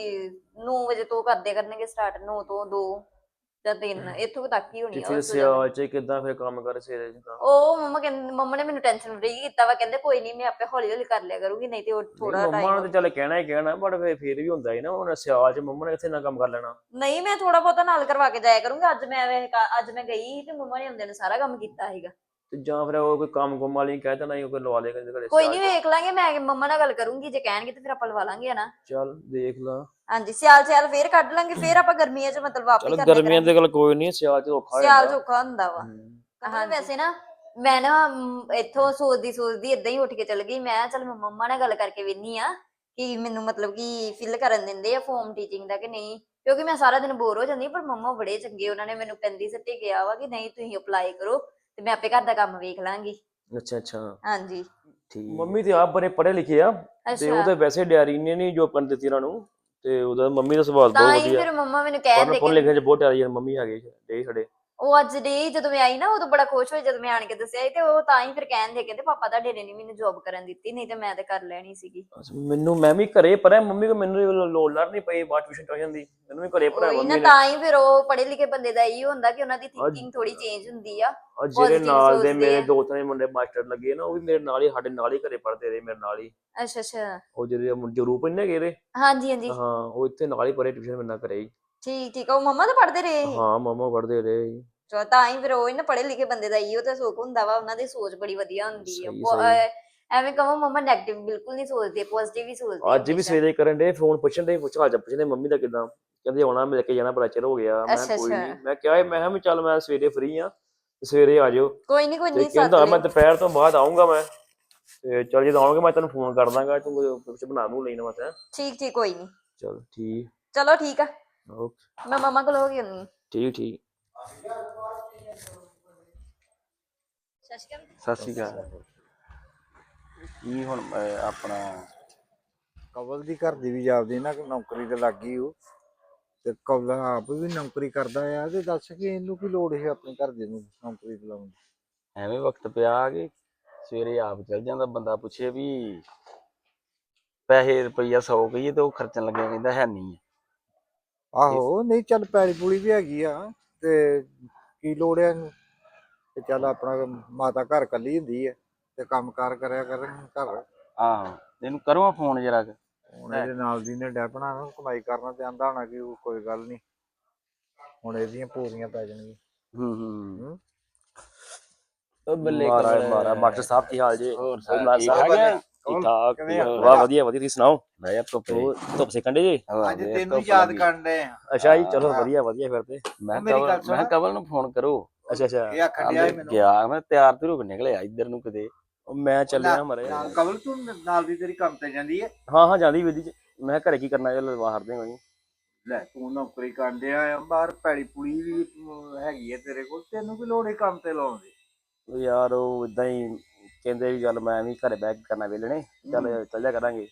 9 ਵਜੇ ਤੋਂ ਕਰਦੇ ਕਰਨਗੇ ਸਟਾਰਟ 9 ਤੋਂ 2 ਜਾਂ 3 ਇੱਥੋਂ ਕੁ ਤੱਕ ਹੀ ਹੋਣੀ ਆ
ਫਿਰ
ਉਸ ਤੋਂ ਜ਼ਿਆਦਾ।
ਸਿਆਲ ਚ ਕਿੱਦਾਂ ਫਿਰ ਕੰਮ ਕਰ ਸਵੇਰੇ ਜਿੱਦਾਂ
ਉਹ ਮੰਮਾ ਕਹਿੰਦੇ ਮੰਮਾ ਨੇ ਮੈਨੂੰ ਟੈਨਸ਼ਨ ਫਰੀ ਕੀਤਾ ਵਾ ਕਹਿੰਦੇ ਕੋਈ ਨਹੀਂ ਮੈਂ ਆਪੇ ਹੌਲੀ ਹੌਲੀ ਕਰ ਲਿਆ ਕਰੂੰਗੀ ਨਹੀਂ ਤੇ ਉਹ ਥੋੜਾ
ਮੰਮਾ ਨੂੰ
ਟਾਈਮ
ਤੇ ਚੱਲ ਕਹਿਣਾ ਹੀ ਕਹਿਣਾ ਬਟ ਫਿਰ ਫਿਰ ਵੀ ਹੁੰਦਾ ਹੀ ਨਾ ਹੁਣ ਸਿਆਲ ਚ ਮੰਮਾ ਨੇ ਕਿੱਥੇ ਨਾ ਕੰਮ ਕਰ ਲੈਣਾ?
ਨਹੀਂ ਮੈਂ ਥੋੜਾ ਬਹੁਤਾ ਨਾਲ ਕਰਵਾ ਕੇ ਜਾਇਆ ਕਰੂੰਗੀ ਅੱਜ ਮੈਂ ਵੈਸੇ ਕਾ- ਅੱਜ ਮੈਂ ਗਈ ਸੀ ਤੇ ਮੰਮਾ ਨੇ ਹੁੰਦੇ ਨੇ ਸਾਰਾ ਕੰਮ ਕੀਤਾ ਸੀਗਾ।
ਤੇ ਜਾਂ ਫਿਰ ਉਹ ਕੋਈ ਕੰਮ ਕੁਮ ਵਾਲੀ ਕਹਿ ਦੇਣਾ ਹੀ ਉਹ ਕੋਈ ਲਵਾ ਲੇ ਘਰੇ
ਕੋਈ
ਸਿਆਲ
ਨਹੀਂ ਵੇਖ ਲਾਂਗੇ ਮੈਂ ਮੰਮਾ ਨਾਲ ਗੱਲ ਕਰੂੰਗੀ ਜੇ ਕਹਿਣਗੇ ਤੇ ਫਿਰ ਆਪਾਂ ਲਵਾ ਲਾਂਗੇ ਨਾ।
ਚੱਲ ਦੇਖ ਲਾ।
ਹਾਂਜੀ ਸਿਆਲ ਸਿਆਲ ਫੇਰ ਕੱਢ ਲਾਂਗੇ ਫੇਰ ਆਪਾਂ ਗਰਮੀਆਂ 'ਚ ਮਤਲਬ ਵਾਪਸ
ਚਲੋ
ਕਰ ਲਿਆ
ਗਰਮੀਆਂ ਦੇ ਗੱਲ ਕੋਈ ਨਹੀਂ ਸਿਆਲ ਚ ਔਖਾ ਹੋ
ਸਿਆਲ
ਜਾਂਦਾ
ਸੌਖਾ ਹੁੰਦਾ ਵਾ।
ਹੂੰ।
ਹਾਂ ਵੈਸੇ ਨਾ ਮੈਂ ਨਾ ਮ, ਇੱਥੋਂ ਸੋਚਦੀ ਸੋਚਦੀ ਇਦਾਂ ਹੀ ਉੱਠ ਕੇ ਚਲ ਗਈ ਮੈਂ ਚਲ ਮੰਮਾ ਨਾਲ ਗੱਲ ਕਰਕੇ ਵੇਨੀ ਆ ਕਿ ਮੈਨੂੰ ਮਤਲਬ ਕਿ ਫਿਲ ਕਰਨ ਦਿੰਦੇ ਆ ਫਾਰਮ ਟੀਚਿੰਗ ਦਾ ਕਿ ਨਹੀਂ। ਕਿਉਂਕਿ ਮੈਂ ਸਾਰਾ ਦਿਨ ਬੋਰ ਹੋ ਜਾਂਦੀ ਪਰ ਮੰਮਾ ਬੜੇ ਚੰਗੇ ਉਹਨਾਂ ਨੇ ਮੈਨੂੰ ਪੈਂਦੀ ਸੱਟੇ ਗਿਆ ਵਾ ਕਿ ਨਹੀਂ ਤੁਸੀਂ ਅਪਲਾਈ ਕਰੋ। ਤੇ ਮੈਂ ਆਪੇ ਘਰ ਦਾ ਕੰਮ ਵੇਖ ਲਾਂਗੀ।
ਅੱਛਾ ਅੱਛਾ।
ਹਾਂਜੀ।
ਠੀਕ। ਮੰਮੀ ਤੇ ਆਪ ਬੜੇ ਪੜ੍ਹੇ ਲਿਖੇ ਆ ਤੇ ਉਹ
ਅੱਛਾ।
ਤਾਂ ਵੈਸੇ ਡੈਰੀ ਨੇ ਨਹੀਂ ਜੋ ਪੜ੍ਹਨ ਦਿੱਤੀ ਉਹਨਾਂ ਨੂੰ ਤੇ ਉਹਦਾ ਮੰਮੀ ਦਾ ਸੁਭਾਅ
ਤਾਂ
ਬਹੁਤ
ਹੀ
ਵਧੀਆ।
ਫਿਰ ਮੰਮਾ ਮੈਨੂੰ
ਪੜ੍ਹਨ
ਕਹਿੰਦੇ
ਪੜ੍ਹਨ
ਕਿ
ਲਿਖਣ ਚ ਬਹੁਤ ਡੈਰੀ ਮੰਮੀ ਆ ਗਏ ਡੇ ਸਾਡੇ।
ਉਹ ਅੱਜ ਦੇ ਜਦੋਂ ਮੈਂ ਆਈ ਨਾ ਉਦੋਂ ਬੜਾ ਖੁਸ਼ ਹੋਈ ਜਦੋਂ ਮੈਂ ਆਣ ਕੇ ਦੱਸਿਆ ਸੀ ਤੇ ਉਹ ਤਾਂ ਹੀ ਫਿਰ ਕਹਿੰਦੇ ਕਹਿੰਦੇ ਪਾਪਾ ਤੁਹਾਡੇ ਨੇ ਨਹੀਂ ਮੈਨੂੰ ਜੌਬ ਕਰਨ ਦਿੱਤੀ ਨਹੀਂ ਤੇ ਮੈਂ ਤੇ ਕਰ ਲੈਣੀ ਸੀਗੀ।
ਮੈਨੂੰ ਮੈਂ ਵੀ ਘਰੇ ਪੜਿਆ ਮੰਮੀ ਕੋ ਮੈਨੂੰ ਲੋੜ ਲੜ ਨਹੀਂ ਪਈ ਬਾਅਦ ਟਿਊਸ਼ਨ ਟਿਊਸ਼ਨ ਦੀ ਮੈਨੂੰ ਵੀ ਘਰੇ
ਉਹੀ ਨਾ
ਮੰਮੀ ਨੇ।
ਤਾਂ ਹੀ ਫਿਰ ਉਹ ਪੜ੍ਹੇ ਲਿਖੇ ਬੰਦੇ ਦਾ ਇਹੀ ਹੁੰਦਾ ਕਿ ਉਹਨਾਂ ਦੀ ਥਿੰਕਿੰਗ ਥੋੜੀ ਚੇਂਜ ਹੁੰਦੀ ਆ
ਔਰ ਜਿਹੜੇ
positive
ਨਾਲ ਦੇ
ਸੋਚਦੇ
ਮੇਰੇ
ਆ।
ਦੋ ਤਿੰਨ ਮੁੰਡੇ ਮਾਸਟਰ ਲੱਗੇ ਨਾ ਉਹ ਵੀ ਮੇਰੇ ਨਾਲ ਹੀ ਸਾਡੇ ਨਾਲ ਹੀ ਘਰੇ ਪੜਦੇ ਰਹੇ ਮੇਰੇ ਨਾਲ ਹੀ।
ਅੱਛਾ ਅੱਛਾ।
ਉਹ ਜਿਹੜੇ ਜਰੂਪ ਨੇ ਗਏ
ਹਾਂਜੀ ਹਾਂਜੀ।
ਹਾਂ ਉਹ ਇੱਥੇ ਨਾਲ ਹੀ ਪੜੇ ਟਿਊਸ਼ਨ ਮੇਰੇ ਨਾਲ ਘਰੇ ਹੀ।
ਠੀਕ ਠੀਕ ਉਹ ਮੰਮਾ ਤਾਂ ਪੜ੍ਹਦੇ ਰਹੇ? ਸੀ
ਹਾਂ ਮਮਾ ਪੜਦੇ ਰਹੇ ਸੀ।
ਚਲੋ ਤਾਂ ਹੀ ਫਿਰ ਉਹ ਹੀ ਨਾ ਪੜ੍ਹੇ ਲਿਖੇ ਬੰਦੇ ਦਾ ਇਹੋ ਤਾਂ ਸੁੱਖ ਹੁੰਦਾ ਵਾ ਉਹਨਾਂ ਦੀ ਸੋਚ ਬੜੀ ਵਧੀਆ ਹੁੰਦੀ ਆ।
ਸਹੀ,
ਪੋ-
ਸਹੀ।
ਅਹ ਐਵੇਂ ਕਹੋ ਮੰਮਾ 네ਗੇਟਿਵ ਬਿਲਕੁਲ ਨਹੀਂ ਸੋਚਦੇ ਪੋਜ਼ਿਟਿਵ ਹੀ ਸੋਚਦੇ
ਅੱਜ ਵੀ
ਹਮੇਸ਼ਾ।
ਸਵੇਰੇ ਕਰਨ ਦੇ ਫੋਨ ਪੁੱਛਣ ਦੇ ਪੁੱਛ ਹਾਲ ਪੁੱਛਦੇ ਮੰਮੀ ਦਾ ਕਿਦਾਂ? ਕਹਿੰਦੇ ਆਉਣਾ ਮਿਲ ਕੇ ਜਾਣਾ ਬੜਾ ਚਿਰ ਹੋ ਗਿਆ। ਮੈਂ
ਅੱਛਾ,
ਕੋਈ
ਅੱਛਾ।
ਨਹੀਂ ਮੈਂ ਕਿਹਾ ਮੈਂ ਕਿਹਾ ਵੀ ਚੱਲ ਮੈਂ ਸਵੇਰੇ ਫ੍ਰੀ ਆ ਸਵੇਰੇ ਆ ਜਾਓ
ਕੋਈ ਨਹੀਂ ਕੋਈ
ਤੇ
ਨਹੀਂ
ਕਹਿੰਦਾ ਮੈਂ ਦੁਪਹਿਰ ਤੋਂ ਬਾਅਦ ਆਉਂਗਾ ਮੈਂ। ਤੇ ਚੱਲ ਜਦੋਂ ਆਉਂਗਾ ਮੈਂ ਤੈਨੂੰ ਫੋਨ ਕਰ ਦਾਂਗਾ ਤੂੰ ਕੁਝ ਬਣਾ ਨੂੰ ਲੈਣਾ ਮਤ
ਠੀਕ ਠੀਕ ਕੋਈ ਨਹੀਂ
ਚਲ ਠੀਕ।
ਚਲੋ ਠੀਕ ਆ।
ਓਕੇ
ਮੈਂ ਮਮਾ ਕੋਲ ਹੋ ਗਈ ਹੁੰਨੀ
ਠੀਕ ਠੀਕ।
ਸਤਿ ਸ਼੍ਰੀ ਅਕਾਲ।
ਕੀ ਹੁਣ ਅਹ, ਆਪਣਾ?
ਕਵਲ ਦੀ ਘਰ ਦੀ ਵੀ ਜਾਪਦੀ ਨਾ ਕਿ ਨੌਕਰੀ ਤੇ ਲੱਗ ਗਈ ਉਹ। ਤੇ ਕਵਲ ਆਪ ਵੀ ਨੌਕਰੀ ਕਰਦਾ ਆ ਤੇ ਦੱਸ ਕਿ ਇਹਨੂੰ ਕੀ ਲੋੜ ਹੈ ਆਪਣੇ ਘਰ ਦੇ ਨੂੰ ਨੌਕਰੀ ਤੇ ਲਾਉਣ ਦੀ?
ਐਵੇਂ ਵਕਤ ਪਿਆ ਕਿ ਸਵੇਰੇ ਆਪ ਚਲ ਜਾਂਦਾ ਬੰਦਾ ਪੁੱਛੇ ਵੀ ਪੈਸੇ ਰੁਪਈਆ 100 ਕਹੀਏ ਤੇ ਉਹ ਖਰਚਣ ਲੱਗਿਆ ਕਹਿੰਦਾ ਹੈ ਨਹੀਂ।
ਆਹੋ ਨਹੀਂ ਚੱਲ ਪੈਲੀ ਪੂਲੀ ਵੀ ਹੈਗੀ ਆ ਤੇ ਕੀ ਲੋੜ ਹੈ ਇਹਨੂੰ? ਤੇ ਚੱਲ ਆਪਣਾ ਮਾਤਾ ਘਰ ਕੱਲੀ ਹੁੰਦੀ ਹੈ ਤੇ ਕੰਮਕਾਰ ਕਰਿਆ ਕਰ ਘਰ।
ਆਹੋ ਇਹਨੂੰ ਕਰੋ ਫੋਨ ਜਰਾ ਕੁ।
ਹੁਣ ਇਹਦੇ ਨਾਲ ਦੀ ਨੇ ਡੈਪਣਾ ਨਾ ਕਮਾਈ ਕਰਨਾ ਤੇ ਆਂਦਾ ਹੋਣਾ ਕਿ ਉਹ ਕੋਈ ਗੱਲ ਨਹੀਂ। ਹੁਣ ਇਹਦੀਆਂ ਪੂਰੀਆਂ ਪੈ ਜਾਣਗੀਆਂ।
ਹੂੰ ਹੂੰ
ਉਹ
ਬੱਲੇ
ਮਾਰਾ। ਮਾਰਾ ਮਾਸਟਰ ਸਾਹਿਬ ਕੀ ਹਾਲ ਜੇ?
ਹੋਰ
ਸਾਹਿਬ
ਠੀਕ ਠਾਕ?
ਠੀਕ? ਵਾਹ ਵਧੀਆ ਵਧੀਆ ਤੁਸੀਂ ਸੁਣਾਓ?
ਲੈ ਯਾਰ ਧੁੱਪੇ
ਧੁੱਪ ਸੇਕਣ ਦੇ ਜੀ?
ਅੱਜ ਤੈਨੂੰ ਯਾਦ ਕਰਨ ਦੇ ਆ।
ਅੱਛਾ ਜੀ ਚਲੋ। ਵਧੀਆ ਵਧੀਆ ਫਿਰ ਤੇ।
ਮੈਂ ਮੈਂ ਕਵਲ ਨੂੰ ਫੋਨ ਕਰੋ।
ਅੱਛਾ ਅੱਛਾ।
ਇਹ ਆਖਣ ਡਿਆ ਮੈਨੂੰ।
ਗਿਆ ਮੈਂ ਤਿਆਰ ਤੇ ਰੁਕ ਨਿਕਲਿਆ ਇੱਧਰ ਨੂੰ ਕਿਤੇ।
ਮੈਂ ਚੱਲਿਆ ਮਰੇ
ਨਾਲ ਕਵਲ ਤੂੰ ਨਾਲ ਦੀ ਤੇਰੀ ਕੰਮ ਤੇ ਜਾਂਦੀ ਹੈ
ਹਾਂ ਹਾਂ ਜਾਂਦੀ ਵੀਦੀ ਚ ਮੈਂ ਘਰੇ ਕੀ ਕਰਨਾ ਚੱਲ ਬਾਹਰ ਦੇ ਕੋਈ
ਲੈ ਤੂੰ ਨੌਕਰੀ ਕਰਦੇ ਆ ਬਾਹਰ ਪੈੜੀ ਪੁੜੀ ਵੀ ਹੈਗੀ ਹੈ ਤੇਰੇ ਕੋਲ। ਤੈਨੂੰ ਕੀ ਲੋੜ ਹੈ ਕੰਮ ਤੇ ਲਾਉਣ ਦੀ?
ਯਾਰ ਉਹ ਇਦਾਂ ਹੀ ਕਹਿੰਦੇ ਵੀ ਚੱਲ ਮੈਂ ਵੀ ਘਰੇ ਬੈਠ ਕੇ ਕਰਨਾ ਵੇਲਣੇ ਚੱਲ ਚੱਲ ਜਾ ਕਰਾਂਗੇ।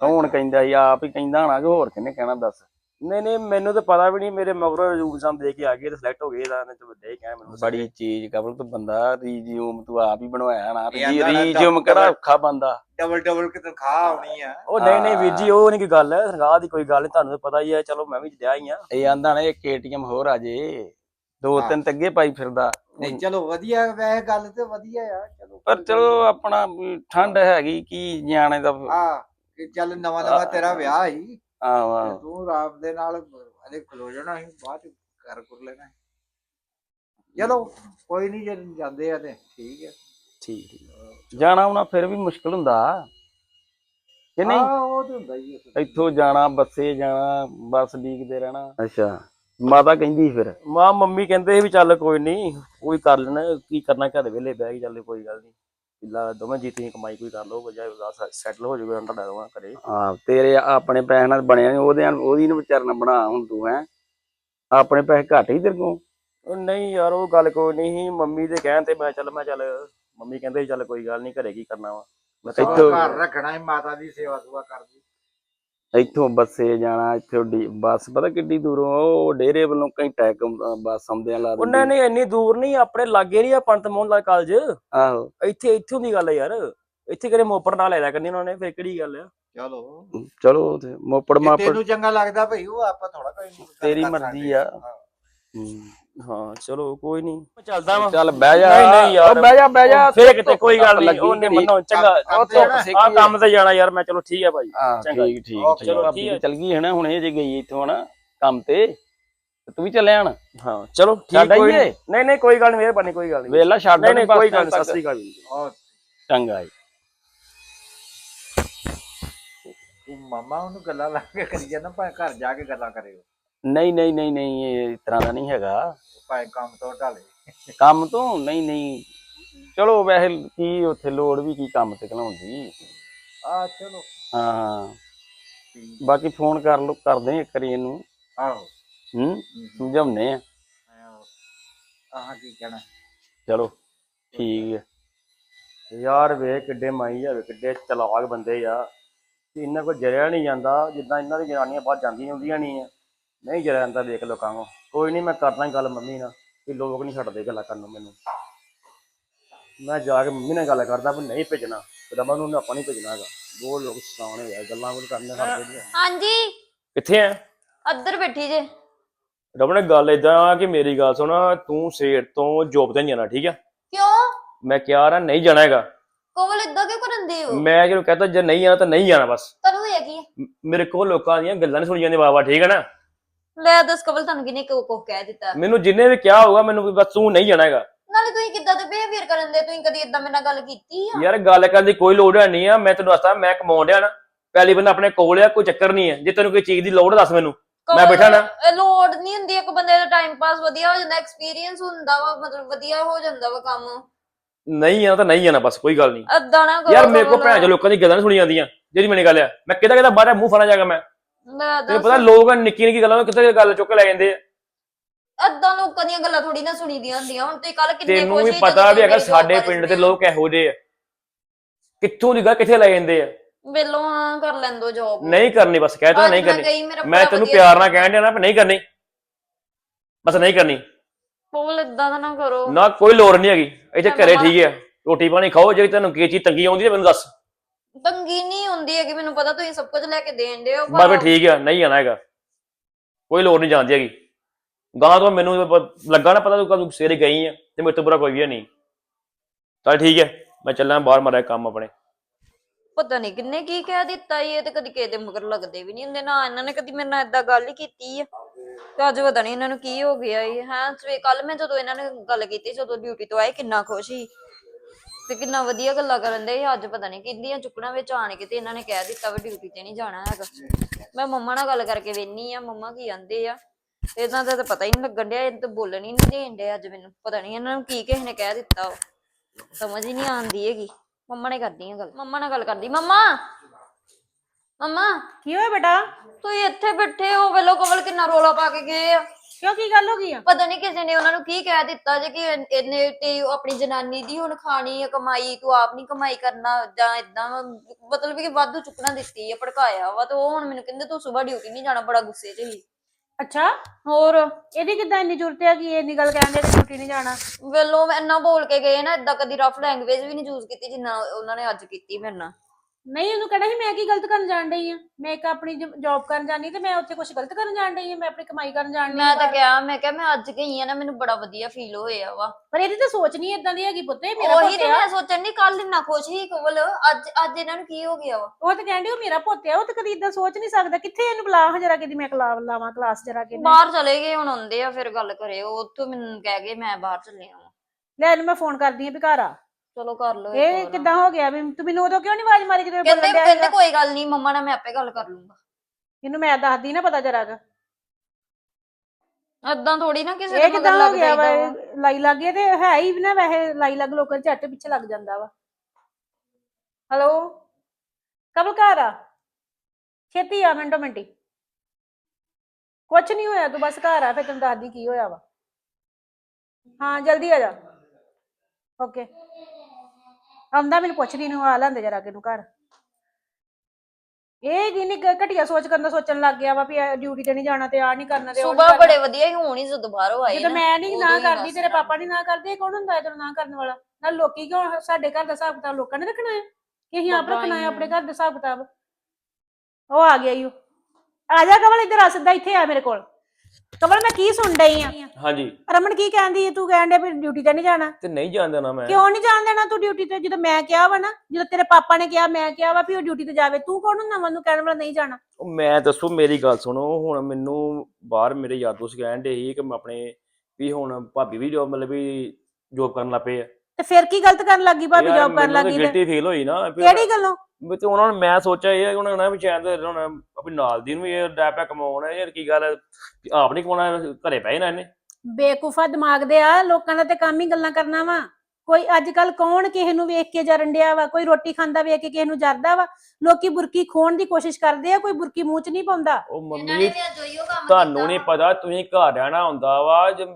ਕੌਣ ਕਹਿੰਦਾ ਸੀ ਆਪ ਹੀ ਕਹਿੰਦਾ ਹੋਣਾ ਕਿ ਹੋਰ ਕਿਹਨੇ ਕਹਿਣਾ ਦੱਸ।
ਨਹੀਂ ਨਹੀਂ ਮੈਨੂੰ ਤਾਂ ਪਤਾ ਵੀ ਨਹੀਂ ਮੇਰੇ ਮਗਰੋਂ ਰਿਜ਼ੂਮ ਦੇ ਕੇ ਆ ਗਏ ਤੇ ਸਿਲੈਕਟ ਹੋ ਗਏ ਨੇ ਤੇ ਦੇ ਕਹਿ ਮੈਨੂੰ।
ਬੜੀ ਚੀਜ਼ ਕਬਲ ਤੂੰ ਬੰਦਾ ਰੀਜਿਊਮ ਤੂੰ ਆਪ ਹੀ ਬਣਵਾਇਆ ਨਾ
ਡਬਲ-
ਕਿਹੜਾ ਔਖਾ ਬੰਦਾ।
ਡਬਲ ਡਬਲ ਕਿ ਤਨਖਾਹ ਆਉਣੀ ਆ।
ਉਹ ਨਹੀਂ ਨਹੀਂ ਵੀਰ ਜੀ ਉਹ ਨਹੀਂ ਕੋਈ ਗੱਲ ਹੈ ਸਰਕਾਰ ਦੀ ਕੋਈ ਗੱਲ ਤੁਹਾਨੂੰ ਤਾਂ ਪਤਾ ਹੀ ਹੈ ਚਲੋ ਮੈਂ ਵੀ ਡਿਆ ਹੀ ਆ।
ਇਹ ਆਂਦਾ ਨਾ ਇੱਕ ਏਟੀਐਮ ਹੋਰ ਆ ਜੇ। ਦੋ
ਹਾਂ।
ਤਿੰਨ ਤੇ ਅੱਗੇ ਪਾਈ ਫਿਰਦਾ।
ਨਹੀਂ ਚਲੋ ਵਧੀਆ ਵੈਸੇ ਗੱਲ ਤੇ ਵਧੀਆ ਆ ਚਲੋ
ਪਰ ਚਲੋ ਆਪਣਾ ਠੰਡ ਹੈਗੀ ਕੀ ਨਿਆਣੇ ਦਾ
ਆ ਕਿ ਚੱਲ ਨਵਾਂ ਨਵਾਂ ਤੇਰਾ ਵਿਆਹ ਹੀ
ਆਹ
ਤੇ
ਆਹ।
ਤੂੰ ਰਾਮ ਦੇ ਨਾਲ ਅਲੇ ਖਲੋ ਜਾਣਾ ਸੀ ਬਾਅਦ ਚ ਕਰ ਕਰ ਲੈਣਾ। ਚਲੋ ਕੋਈ ਨਹੀਂ ਜੇ ਜਾਂਦੇ ਆ ਤੇ ਠੀਕ ਹੈ
ਠੀਕ
ਜਾਣਾ ਆਉਣਾ ਫਿਰ ਵੀ ਮੁਸ਼ਕਲ ਹੁੰਦਾ ਕਿ ਨਹੀਂ?
ਹਾਂ ਉਹ ਤੇ ਹੁੰਦਾ ਹੀ ਹੈ
ਇੱਥੋਂ ਜਾਣਾ ਬੱਸੇ ਜਾਣਾ ਬੱਸ ਡੀਕਦੇ ਰਹਿਣਾ। ਅੱਛਾ। ਮਾਤਾ ਕਹਿੰਦੀ ਫਿਰ।
ਮਾਂ ਮੰਮੀ ਕਹਿੰਦੇ ਸੀ ਵੀ ਚੱਲ ਕੋਈ ਨਹੀਂ ਕੋਈ ਕਰ ਲੈਣਾ ਕੀ ਕਰਨਾ ਘਰ ਵੇਲੇ ਬਹਿ ਕੇ ਚੱਲ ਕੋਈ ਗੱਲ ਨਹੀਂ ਇਲਾ ਦੋਵੇਂ ਜੀਤੀ ਕਮਾਈ ਕੋਈ ਕਰ ਲਓ ਵਜਾ ਸੈਟਲ ਹੋ ਜਾਊਗਾ ਤੁਹਾਡਾ ਦੋਵਾਂ ਘਰੇ।
ਆ ਤੇਰੇ ਆਪਣੇ ਪੈਸੇ ਨਾਲ ਬਣਿਆ ਨੀ ਉਹਦੇ ਨਾਲ ਉਹਦੀ ਨੂੰ ਵਿਚਾਰਨਾ ਬਣਾ ਹੁਣ ਤੂੰ ਹੈ। ਆਪਣੇ ਪੈਸੇ ਘੱਟ ਹੀ ਤੇਰੇ ਕੋਲ?
ਉਹ ਨਹੀਂ ਯਾਰ ਉਹ ਗੱਲ ਕੋਈ ਨਹੀਂ ਸੀ ਮੰਮੀ ਦੇ ਕਹਿਣ ਤੇ ਮੈਂ ਚੱਲ ਮੈਂ ਚੱਲ ਮੰਮੀ ਕਹਿੰਦੇ ਸੀ ਚੱਲ ਕੋਈ ਗੱਲ ਨਹੀਂ ਘਰੇ ਕੀ ਕਰਨਾ ਵਾ। ਮੈਂ ਕਿਹਾ
ਇੱਥੋਂ-
ਘਰ ਰੱਖਣਾ ਹੈ ਮਾਤਾ ਦੀ ਸੇਵਾ ਸੁਵਾ ਕਰਦੀ।
ਇੱਥੋਂ ਬੱਸੇ ਜਾਣਾ ਇੱਥੋਂ ਡੀ ਬੱਸ ਪਤਾ ਕਿੱਡੀ ਦੂਰੋਂ ਉਹ ਡੇਰੇ ਵੱਲੋਂ ਘੰਟਾ ਇੱਕ ਅ, ਬੱਸ ਆਉਂਦੇ ਆ ਲਾ
ਉਹਨਾਂ
ਦਿੰਦੀ।
ਨੇ ਇੰਨੀ ਦੂਰ ਨਹੀਂ ਆਪਣੇ ਲਾਗੇ ਨਹੀਂ ਆ ਪੰਤ ਮੋਹਨ ਲਾਲ ਕਾਲਜ।
ਆਹੋ।
ਇੱਥੇ ਇੱਥੋਂ ਦੀ ਗੱਲ ਆ ਯਾਰ। ਇੱਥੇ ਕਿਹੜੇ ਮੋਪੜ ਨਾਲ ਲੈ ਲਿਆ ਕਰਨੀ ਉਹਨਾਂ ਨੇ ਫਿਰ ਕਿਹੜੀ ਗੱਲ ਆ?
ਚਲੋ।
ਚਲੋ ਤੇ ਮੋਪੜ ਮਾਪੜ
ਤੈਨੂੰ ਚੰਗਾ ਲੱਗਦਾ ਭਈ ਉਹ ਆਪਾਂ ਥੋੜਾ ਕੋਈ
ਤੇਰੀ। ਮਰਜ਼ੀ ਆ।
ਹਾਂ।
ਚਲੋ ਕੋਈ ਨਹੀਂ ਚੱਲਦਾ ਵਾ।
ਚੱਲ ਬਹਿ ਜਾ।
ਨਹੀਂ, ਨਹੀਂ ਯਾਰ।
ਉਹ ਬਹਿ ਜਾ ਬਹਿ ਜਾ।
ਫੇਰ ਕਿਤੇ ਕੋਈ ਗੱਲ ਨਹੀਂ ਉਹਨੇ। ਮੰਨੋ ਚੰਗਾ। ਆ ਕੰਮ ਤੇ ਜਾਣਾ ਯਾਰ ਮੈਂ ਚਲੋ ਠੀਕ ਆ ਭਾਈ।
ਹਾਂ
ਚੰਗਾ।
ਠੀਕ ਠੀਕ
ਚਲੋ।
ਚਲ ਗਈ ਹੈ ਨਾ ਹੁਣੇ ਜੇ ਗਈ ਇੱਥੋਂ ਨਾ ਕੰਮ ਤੇ ਤੇ ਵੀ ਚੱਲਿਆ ਹਣ
ਹਾਂ ਚਲੋ ਠੀਕ ਕੋਈ। ਨਹੀਂ ਨਹੀਂ ਨਹੀਂ ਕੋਈ ਗੱਲ ਨਹੀਂ ਮਿਹਰਬਾਨੀ ਕੋਈ ਗੱਲ ਨਹੀਂ
ਵੇਲਾ ਛੱਡ
ਨਹੀਂ ਕੋਈ ਗੱਲ। ਸਤਿ ਸ੍ਰੀ ਅਕਾਲ
ਚੰਗਾ ਜੀ।
ਮਾਮਾ ਉਹਨੂੰ ਗੱਲਾਂ ਲਾ ਕੇ ਕਰੀ ਜਾਂਦਾ ਭਾਵੇਂ ਘਰ ਜਾ ਕੇ ਗੱਲਾਂ ਕਰਿਓ
ਨਹੀਂ ਨਹੀਂ ਨਹੀਂ ਨਹੀਂ ਇਹ ਇਸ ਤਰ੍ਹਾਂ ਦਾ ਨਹੀਂ ਹੈਗਾ।
ਭਾਵੇਂ ਕੰਮ ਤੋਂ ਢਾਲੇ
ਕੰਮ ਤੋਂ? ਨਹੀਂ ਨਹੀਂ। ਚਲੋ ਵੈਸੇ ਕੀ ਉੱਥੇ ਲੋੜ ਵੀ ਕੀ ਕੰਮ ਤੇ ਘਲਾਉਂਦੀ
ਆ ਚਲੋ।
ਹਾਂ ਬਾਕੀ ਫੋਨ ਕਰ ਲੋ ਕਰਦੇ ਆ ਇੱਕ ਵਾਰੀ ਇਹਨੂੰ।
ਆਹੋ।
ਹੂੰ? ਸਮਝਾਉਨੇ ਆ
ਆਹ। ਕੀ ਕਹਿਣਾ।
ਚਲੋ ਠੀਕ ਹੈ।
ਯਾਰ ਵੇ ਕਿੱਡੇ ਮਾਈ ਜਾਵੇ ਕਿੱਡੇ ਚਲਾਕ ਬੰਦੇ ਆ। ਕਿ ਇਹਨਾਂ ਕੋਲ ਜਰਿਆ ਨਹੀਂ ਜਾਂਦਾ ਜਿੱਦਾਂ ਇਹਨਾਂ ਦੀ ਜਨਾਨੀਆਂ ਬਾਹਰ ਜਾਂਦੀਆਂ ਹੁੰਦੀਆਂ ਨਹੀਂ ਆ। ਨਹੀਂ ਜਰਿਆ ਜਾਂਦਾ ਵੇਖ ਲੋਕਾਂ ਨੂੰ ਕੋਈ ਨਹੀਂ ਮੈਂ ਕਰਦਾ ਗੱਲ ਮੰਮੀ ਨਾਲ ਕਿ ਲੋਕ ਨਹੀਂ ਛੱਡਦੇ ਗੱਲਾਂ ਕਰਨ ਨੂੰ ਮੈਨੂੰ। ਮੈਂ ਜਾ ਕੇ ਮੰਮੀ ਨਾਲ ਗੱਲ ਕਰਦਾ ਪਰ ਨਹੀਂ ਭੇਜਣਾ। ਰਮਨ ਨੂੰ ਆਪਾਂ ਨਹੀਂ ਭੇਜਣਾ ਹੈਗਾ। ਬਹੁਤ ਲੋਕ ਸਤਾਉਣ ਹੋਇਆ ਗੱਲਾਂ ਕੋਲ ਕਰਨੇ ਹੱਥ ਦੀਆਂ
ਹਾਂਜੀ।
ਕਿੱਥੇ ਆ?
ਅੱਧਰ ਬੈਠੀ ਜੇ।
ਰਮਨ ਗੱਲ ਇਦਾਂ ਆ ਕਿ ਮੇਰੀ ਗੱਲ ਸੁਣ ਤੂੰ ਸਵੇਰ ਤੋਂ ਜੋਬ ਤੇ ਨਹੀਂ ਜਾਣਾ ਠੀਕ ਆ?
ਕਿਉਂ?
ਮੈਂ ਕਿਹਾ ਰਾ ਨਹੀਂ ਜਾਣਾ ਹੈਗਾ।
ਕੋਵਲ ਇਦਾਂ ਕਿਉਂ ਕਰਨ ਦੇ ਹੋ?
ਮੈਂ ਜਿਹਨੂੰ ਕਹਤਾ ਜੇ ਨਹੀਂ ਜਾਣਾ ਤਾਂ ਨਹੀਂ ਜਾਣਾ ਬਸ।
ਤੁਹਾਨੂੰ ਹੋਇਆ ਕੀ ਹੈ?
ਮ- ਮੇਰੇ ਕੋਲ ਲੋਕਾਂ ਦੀਆਂ ਗੱਲਾਂ ਨਹੀਂ ਸੁਣੀ ਜਾਂਦੀਆਂ ਬਾਬਾ ਠੀਕ ਹੈ ਨਾ?
ਲੈ ਦੱਸ ਕਵਲ ਤੁਹਾਨੂੰ ਕਿਨੇ ਕੋ ਕੋ ਕਹਿ ਦਿੱਤਾ?
ਮੈਨੂੰ ਜਿੰਨੇ ਵੀ ਕਿਹਾ ਹੋਊਗਾ ਮੈਨੂੰ ਵੀ ਬਸ ਤੂੰ ਨਹੀਂ ਜਾਣਾ ਹੈਗਾ
ਨਾਲੇ ਤੁਸੀਂ ਕਿੱਦਾਂ ਦੇ ਬਿਹੇਵੀਅਰ ਕਰਨ ਦੇ? ਤੁਸੀਂ ਕਦੀ ਇਦਾਂ ਮੇਰੇ ਨਾਲ ਗੱਲ ਕੀਤੀ ਆ?
ਯਾਰ ਗੱਲ ਕਰਨ ਦੀ ਕੋਈ ਲੋੜ ਨਹੀਂ ਆ। ਮੈਂ ਤੈਨੂੰ ਦੱਸਦਾ ਮੈਂ ਕਮਾਉਣ ਡਿਆ ਨਾ। ਪਹਿਲੀ ਬੰਦਾ ਆਪਣੇ ਕੋਲ ਆ ਕੋਈ ਚੱਕਰ ਨਹੀਂ ਹੈ ਜੇ ਤੈਨੂੰ ਕੋਈ ਚੀਜ਼ ਦੀ ਲੋੜ ਦੱਸ ਮੈਨੂੰ। ਮੈਂ
ਕਵਲ,
ਬੈਠਾ ਨਾ।
ਇਹ ਲੋੜ ਨਹੀਂ ਹੁੰਦੀ। ਇੱਕ ਬੰਦੇ ਦਾ ਟਾਈਮ ਪਾਸ ਵਧੀਆ ਹੋ ਜਾਂਦਾ ਐਕਸਪੀਰੀਅੰਸ ਹੁੰਦਾ ਵਾ ਮਤਲਬ ਵਧੀਆ ਹੋ ਜਾਂਦਾ ਵਾ ਕੰਮ।
ਨਹੀਂ ਜਾਣਾ ਤਾਂ ਨਹੀਂ ਜਾਣਾ ਬਸ ਕੋਈ ਗੱਲ ਨਹੀਂ।
ਏਦਾਂ ਨਾ ਕਰੋ
ਯਾਰ ਮੇਰੇ
ਕਵਲ।
ਭੈਣ ਚੋ ਲੋਕਾਂ ਦੀ ਗੱਲਾਂ ਨਹੀਂ ਸੁਣੀ ਜਾਂਦੀਆਂ ਜਿਹੜੀ ਮੈਨੂੰ ਗੱਲ ਆ। ਮੈਂ ਕਿਹਦਾ ਕਿਹਦਾ ਬਾਹਰ ਮੂੰਹ ਫੜਾ ਜਾਗਾ ਮੈਂ।
ਲੈ
ਤੈਨੂੰ ਪਤਾ ਲੋਕ ਨਿੱਕੀ ਨਿੱਕੀ ਗੱਲਾਂ ਨੂੰ ਕਿੱਥੇ ਗੱਲ ਚੁੱਕ ਕੇ ਲੈ ਜਾਂਦੇ ਆ।
ਏਦਾਂ ਲੋਕਾਂ ਦੀਆਂ ਗੱਲਾਂ ਥੋੜੀ ਨਾ ਸੁਣੀਦੀਆਂ ਹੁੰਦੀਆਂ ਹੁਣ ਤੁਸੀਂ ਕੱਲ ਕਿੰਨੇ
ਤੈਨੂੰ ਵੀ ਪਤਾ ਵੀ ਹੈਗਾ ਸਾਡੇ ਪਿੰਡ ਦੇ। ਲੋਕ ਇਹੋ ਜਿਹੇ ਆ। ਕਿੱਥੋਂ ਦੀ ਗੱਲ ਕਿੱਥੇ ਲੈ ਜਾਂਦੇ ਆ?
ਵੇਲੋਂ ਹਾਂ ਕਰ ਲੈਂਦੋ ਜੋਬ
ਨਹੀਂ ਕਰਨੀ ਬਸ ਕਹਿ ਤਾ ਨਹੀਂ ਕਰਨੀ। ਮੈਂ ਤੈਨੂੰ ਪਿਆਰ ਨਾਲ ਕਹਿਣ ਡਿਆ ਨਾ ਨਹੀਂ ਕਰਨੀ। ਬਸ ਨਹੀਂ ਕਰਨੀ।
ਬੋਲ ਇਦਾਂ ਦਾ ਨਾ ਕਰੋ।
ਨਾ ਕੋਈ ਲੋੜ ਨਹੀਂ ਹੈਗੀ। ਇੱਥੇ
ਮੈਂ
ਘਰੇ ਠੀਕ ਹੈ ਰੋਟੀ ਪਾਣੀ ਖਾਓ ਜੇ ਤੈਨੂੰ ਕੀ ਚੀਜ਼ ਤੰਗੀ ਆਉਂਦੀ ਹੈ ਮੈਨੂੰ ਦੱਸ।
ਤੰਗੀ ਨਹੀਂ ਹੁੰਦੀ ਹੈਗੀ ਮੈਨੂੰ ਪਤਾ ਤੁਸੀਂ ਸਭ ਕੁਝ ਲੈ ਕੇ ਦੇਣ ਦੇ ਹੋ
ਬਸ ਫਿਰ ਠੀਕ ਹੈ ਨਹੀਂ ਆਣਾ ਹੈਗਾ। ਕੋਈ ਲੋੜ ਨਹੀਂ ਜਾਂਦੀ ਹੈਗੀ। ਗਾਂ ਤੋਂ ਮੈਨੂੰ ਪ- ਲੱਗਾ ਨਾ ਪਤਾ ਤੂੰ ਕਦੋਂ ਸਵੇਰੇ ਗਈ ਆ ਤੇ ਮੇਰੇ ਤੋਂ ਬੁਰਾ ਕੋਈ ਵੀ ਨਹੀਂ। ਚੱਲ ਠੀਕ ਹੈ ਮੈਂ ਚੱਲਾਂ ਬਾਹਰ ਮਾਰਿਆ ਕੰਮ ਆਪਣੇ।
ਪਤਾ ਨਹੀਂ ਕਿੰਨੇ ਕੀ ਕਹਿ ਦਿੱਤਾ ਈ ਇਹ ਤੇ ਕਦੀ ਕਿਸੇ ਦੇ ਮਗਰ ਲੱਗਦੇ ਵੀ ਨਹੀਂ ਹੁੰਦੇ ਨਾ ਇਹਨਾਂ ਨੇ ਕਦੀ ਮੇਰੇ ਨਾਲ ਏਦਾਂ ਗੱਲ ਹੀ ਕੀਤੀ ਆ। ਤੇ ਅੱਜ ਪਤਾ ਨਹੀਂ ਇਹਨਾਂ ਨੂੰ ਕੀ ਹੋ ਗਿਆ ਈ ਹਾਂ ਸਵੇ ਕੱਲ ਮੈਂ ਜਦੋਂ ਇਹਨਾਂ ਨੇ ਗੱਲ ਕੀਤੀ ਜਦੋਂ ਡਿਊਟੀ ਤੋਂ ਆਏ ਕਿੰਨਾ ਖੁਸ਼ ਸੀ। ਤੇ ਕਿੰਨਾ ਵਧੀਆ ਗੱਲਾਂ ਕਰਨ ਦੇ ਅੱਜ ਪਤਾ ਨਹੀਂ ਕਿੰਦੀਆਂ ਚੁੱਕਣਾ ਵਿੱਚ ਆਣ ਕੇ ਤੇ ਇਹਨਾਂ ਨੇ ਕਹਿ ਦਿੱਤਾ ਵੀ ਡਿਊਟੀ ਤੇ ਨਹੀਂ ਜਾਣਾ ਹੈਗਾ। ਮੈਂ ਮੰਮਾ ਨਾਲ ਗੱਲ ਕਰਕੇ ਵੇਨੀ ਆ ਮੰਮਾ ਕੀ ਆਂਦੇ ਆ। ਇਹਨਾਂ ਦਾ ਤਾਂ ਪਤਾ ਹੀ ਨਹੀਂ ਲੱਗਣ ਡਿਆ ਇਹ ਤਾਂ ਬੋਲਣ ਹੀ ਨਹੀਂ ਦੇਣ ਡਿਆ ਅੱਜ ਮੈਨੂੰ। ਪਤਾ ਨਹੀਂ ਇਹਨਾਂ ਨੂੰ ਕੀ ਕਿਸੇ ਨੇ ਕਹਿ ਦਿੱਤਾ। ਸਮਝ ਹੀ ਨਹੀਂ ਆਉਂਦੀ ਹੈਗੀ। ਮੰਮਾ ਨੇ ਕਰਦੀ ਆ ਗੱਲ। ਮੰਮਾ ਨਾਲ ਗੱਲ ਕਰਦੀ। ਮੰਮਾ! ਮੰਮਾ!
ਕੀ ਹੋਇਆ ਬੇਟਾ?
ਤੁਸੀਂ ਇੱਥੇ ਬੈਠੇ ਹੋ ਵੇਲੋ ਕਵਲ ਕਿੰਨਾ ਰੋਲਾ ਪਾ ਕੇ ਗਏ ਆ।
ਕਿਉਂ ਕੀ ਗੱਲ ਹੋ ਗਈ ਆ?
ਪਤਾ ਨਹੀਂ ਕਿਸੇ ਨੇ ਉਹਨਾਂ ਨੂੰ ਕੀ ਕਹਿ ਦਿੱਤਾ ਜੇ ਕਿ ਇਨ- ਇਹਨੇ ਤੇ ਉਹ ਆਪਣੀ ਜਨਾਨੀ ਦੀ ਹੁਣ ਖਾਣੀ ਹੈ ਕਮਾਈ ਤੂੰ ਆਪ ਨਹੀਂ ਕਮਾਈ ਕਰਨਾ ਜਾਂ ਇਦਾਂ ਮਤਲਬ ਕਿ ਵਾਧੂ ਚੁੱਕਣਾ ਦਿੱਤੀ ਹੈ ਭੜਕਾਇਆ ਵਾ ਤੇ ਉਹ ਹੁਣ ਮੈਨੂੰ ਕਹਿੰਦੇ ਤੂੰ ਸਵੇਰ ਡਿਊਟੀ ਨਹੀਂ ਜਾਣਾ ਬੜਾ ਗੁੱਸੇ 'ਚ ਸੀ।
ਅੱਛਾ
ਹੋਰ
ਇਹਦੀ ਕਿੱਦਾਂ ਇੰਨੀ ਜ਼ਰੂਰਤ ਹੈ ਕਿ ਇਹ ਇੰਨੀ ਗੱਲ ਕਹਿੰਦੇ ਕਿ ਡਿਊਟੀ ਨਹੀਂ ਜਾਣਾ?
ਵੇਲੋ ਇੰਨਾ ਬੋਲ ਕੇ ਗਏ ਨਾ ਇਦਾਂ ਕਦੀ ਰਫ ਲੈਂਗੁਏਜ ਵੀ ਨਹੀਂ ਯੂਜ਼ ਕੀਤੀ ਜਿੰਨਾ ਉਹਨਾਂ ਨੇ ਅੱਜ ਕੀਤੀ ਮੇਰੇ ਨਾਲ।
ਨਹੀਂ ਉਹਨੂੰ ਕਹਿਣਾ ਸੀ ਮੈਂ ਕੀ ਗਲਤ ਕਰਨ ਜਾਣ ਡਈ ਆ? ਮੈਂ ਇੱਕ ਆਪਣੀ ਜੌਬ ਕਰਨ ਜਾਣੀ ਤੇ ਮੈਂ ਉੱਥੇ ਕੁਝ ਗਲਤ ਕਰਨ ਜਾਣ ਡਈ ਆ? ਮੈਂ ਆਪਣੀ ਕਮਾਈ ਕਰਨ ਜਾਣ ਡਈ
ਮੈਂ ਤਾਂ। ਕਿਹਾ ਮੈਂ ਕਿਹਾ ਮੈਂ ਅੱਜ ਗਈ ਆ ਨਾ ਮੈਨੂੰ ਬੜਾ ਵਧੀਆ ਫੀਲ ਹੋਇਆ ਵਾ।
ਪਰ ਇਹਦੀ ਤਾਂ ਸੋਚ ਨਹੀਂ ਇਦਾਂ ਦੀ ਹੈਗੀ ਪੁੱਤ ਮੇਰਾ
ਉਹੀ ਤੇ ਮੈਂ ਸੋਚਣ ਨਹੀਂ ਕੱਲ ਇੰਨਾ ਖੁਸ਼ ਸੀ ਕਵਲ ਅੱਜ ਅੱਜ ਇਹਨਾਂ ਨੂੰ ਕੀ ਹੋ ਗਿਆ ਵਾ?
ਉਹ ਤਾਂ ਕਹਿੰਦੀ ਉਹ ਮੇਰਾ ਪੁੱਤ ਆ ਉਹ ਤਾਂ ਕਦੀ ਇਦਾਂ ਸੋਚ ਨਹੀਂ ਸਕਦਾ ਕਿੱਥੇ ਇਹਨੂੰ ਬੁਲਾ ਜਰਾ ਕਿਦੀ ਮੈਂ ਕਲਾਸ ਲਾਵਾਂ ਕਲਾਸ ਜਰਾ ਕਿ
ਬਾਹਰ ਚਲੇ ਗਏ ਹੁਣ ਆਉਂਦੇ ਆ ਫਿਰ ਗੱਲ ਕਰਿਓ ਉੱਥੋਂ ਮੈਨੂੰ ਕਹਿ ਗਏ ਮੈਂ ਬਾਹਰ ਚੱਲੇ ਆ
ਲੈ ਇਹਨੂੰ ਮੈਂ ਫੋਨ ਕਰਦੀ ਆ ਵੀ ਘਰ ਆ।
ਚਲੋ ਕਰ ਲਓ ਇੱਕ
ਇਹ। ਕਿੱਦਾਂ ਹੋ ਗਿਆ ਵੀ ਤੂੰ ਮੈਨੂੰ ਉਦੋਂ ਕਿਉਂ ਨਹੀਂ ਆਵਾਜ਼ ਮਾਰੀ ਜਦੋਂ
ਕਹਿੰਦੇ
ਬੋਲਣ ਡਿਆ
ਕਹਿੰਦੇ
ਸੀਗਾ?
ਕੋਈ ਗੱਲ ਨਹੀਂ ਮੰਮਾ ਨਾਲ ਮੈਂ ਆਪੇ ਗੱਲ ਕਰ ਲੂੰਗਾ।
ਇਹਨੂੰ ਮੈਂ ਦੱਸਦੀ ਨਾ ਪਤਾ ਜਰਾ ਕੁ।
ਏਦਾਂ ਥੋੜੀ ਨਾ ਕਿਸੇ
ਇਹ
ਦੇ
ਕਿੱਦਾਂ
ਮਗਰ
ਹੋ
ਲੱਗ
ਗਿਆ ਵਾ
ਜਾਈਦਾ ਵਾ।
ਇਹ? ਲਾਈ ਲੱਗ ਤੇ ਹੈ ਹੀ ਨਾ ਵੈਸੇ ਲਾਈ ਲੱਗ ਲੋਕਾਂ ਦੇ ਝੱਟ ਪਿੱਛੇ ਲੱਗ ਜਾਂਦਾ ਵਾ। ਹੈਲੋ? ਕਬ ਘਰ ਆ? ਛੇਤੀ ਆ ਮਿੰਟੋ ਮਿੰਟੀ। ਕੁਛ ਨਹੀਂ ਹੋਇਆ ਤੂੰ ਬਸ ਘਰ ਆ ਫਿਰ ਤੈਨੂੰ ਦੱਸਦੀ ਕੀ ਹੋਇਆ ਵਾ। ਹਾਂ ਜਲਦੀ ਆ ਜਾ। ਓਕੇ। ਆਉਂਦਾ ਮੈਨੂੰ ਪੁੱਛਦੀ ਨੂੰ ਆ ਲੈਂਦੇ ਜਰਾ ਕਿ ਨੂੰ ਘਰ ਇਹ ਜਿਹਨੇ ਘਟੀਆ ਸੋਚ ਕਰਨਾ ਸੋਚਣ ਲੱਗ ਗਿਆ ਵਾ ਵੀ ਡਿਊਟੀ ਤੇ ਨਹੀਂ ਜਾਣਾ ਤੇ ਆ ਨਹੀਂ ਕਰਨਾ ਤੇ ਉਹ ਨੀ
ਸੁਬਾਹ
ਕਰਨਾ।
ਬੜੇ ਵਧੀਆ ਹੀ ਹੁਣ ਜਦੋਂ ਬਾਹਰੋਂ ਆਏ
ਜਦੋਂ
ਨਾ,
ਮੈਂ ਨਹੀਂ
ਉਦੋਂ
ਨਾ
ਹੀ
ਕਰਦੀ ਤੇਰੇ। ਪਾਪਾ ਨਹੀਂ ਨਾ ਕਰਦੇ ਇਹ ਕੌਣ ਹੁੰਦਾ ਹੈ ਨਾ ਕਰਨ ਵਾਲਾ ਨਾ ਲੋਕੀ ਕਿਉਂ ਸਾਡੇ ਘਰ ਦਾ ਹਿਸਾਬ ਕਿਤਾਬ ਲੋਕਾਂ ਨੇ ਰੱਖਣਾ ਹੈ ਕਿ ਅਸੀਂ ਆਪ ਰੱਖਣਾ ਹੈ
ਹੀ
ਆਪਣੇ ਘਰ ਦਾ ਹਿਸਾਬ ਕਿਤਾਬ ਉਹ ਆ ਗਿਆ ਈ ਓ। ਆ ਜਾ ਕਮਲ ਇੱਧਰ ਆ ਸਿੱਧਾ ਇੱਥੇ ਆ ਮੇਰੇ ਕੋਲ ਕਮਲ ਮੈਂ ਕੀ ਸੁਣ ਡਈ ਆ?
ਹਾਂਜੀ।
ਰਮਨ ਕੀ ਕਹਿੰਦੀ ਹੈ ਤੂੰ ਕਹਿਣ ਡਿਆ ਵੀ ਡਿਊਟੀ ਤੇ ਨਹੀਂ ਜਾਣਾ?
ਤੇ ਨਹੀਂ ਜਾਣ ਦੇਣਾ ਮੈਂ।
ਕਿਉਂ ਨਹੀਂ ਜਾਣ ਦੇਣਾ ਤੂੰ ਡਿਊਟੀ ਤੇ? ਜਦੋਂ ਮੈਂ ਕਿਹਾ ਵਾ ਨਾ ਜਦੋਂ ਤੇਰੇ ਪਾਪਾ ਨੇ ਕਿਹਾ ਮੈਂ ਕਿਹਾ ਵਾ ਵੀ ਉਹ ਡਿਊਟੀ ਤੇ ਜਾਵੇ। ਤੂੰ ਕੌਣ ਹੁੰਦਾ ਮੈਨੂੰ ਕਹਿਣ ਵਾਲਾ ਨਹੀਂ ਜਾਣਾ?
ਉਹ ਮੈਂ ਦੱਸੋ ਮੇਰੀ ਗੱਲ ਸੁਣੋ। ਹੁਣ ਮੈਨੂੰ ਬਾਹਰ ਮੇਰੇ ਯਾਰ ਦੋਸਤ ਕਹਿਣ ਸੀ ਕਿ ਮੈਂ ਆਪਣੇ ਵੀ ਹੁਣ ਭਾਬੀ ਵੀ ਜੋਬ ਮਤਲਬ ਵੀ ਜੋਬ ਕਰਨ ਆ।
ਤੇ ਫਿਰ ਕੀ ਗਲਤ ਕਰਨ ਲੱਗੀ ਭਾਬੀ ਜੌਬ ਕਰਨ ਲੱਗੀ ਤੇ
ਗਿਲਟੀ ਫੀਲ ਹੋਈ ਨਾ। ਫਿਰ-
ਕਿਹੜੀ ਗੱਲੋਂ?
ਤੇ ਉਹਨਾਂ ਨੇ ਮੈਂ ਸੋਚਿਆ ਇਹ ਉਹਨਾਂ ਨੇ ਵੀ ਸ਼ਾਇਦ ਹੁਣ ਆਪਣੀ ਨਾਲ ਦੀ ਨੂੰ ਵੀ ਇਹ ਡੈ ਪਿਆ ਕਮਾਉਣਾ ਯਾਰ ਕੀ ਗੱਲ ਹੈ? ਆਪ ਨਹੀਂ ਕਮਾਉਣਾ ਘਰੇ ਪਏ ਨਾ ਇਹਨੇ
ਬੇਕੂਫਾ ਦਿਮਾਗ ਦੇ ਆ ਲੋਕਾਂ ਦਾ ਤੇ ਕੰਮ ਹੀ ਗੱਲਾਂ ਕਰਨਾ ਵਾ। ਕੋਈ ਅੱਜ ਕੱਲ ਕੌਣ ਕਿਸੇ ਨੂੰ ਵੇਖ ਕੇ ਜਰਨ ਡਿਆ ਵਾ? ਕੋਈ ਰੋਟੀ ਖਾਂਦਾ ਵੇਖ ਕੇ ਕਿਸੇ ਨੂੰ ਜਰਦਾ ਵਾ? ਲੋਕੀ ਬੁਰਕੀ ਖੋਣ ਦੀ ਕੋਸ਼ਿਸ਼ ਕਰਦੇ ਆ ਕੋਈ ਬੁਰਕੀ ਮੂੰਹ ਚ ਨਹੀਂ ਪਾਉਂਦਾ?
ਉਹ ਮੰਮੀ ਤੁਹਾਨੂੰ ਨਹੀਂ। ਪਤਾ ਤੁਸੀਂ ਘਰ ਰਹਿਣਾ ਹੁੰਦਾ ਵਾ ਜੇ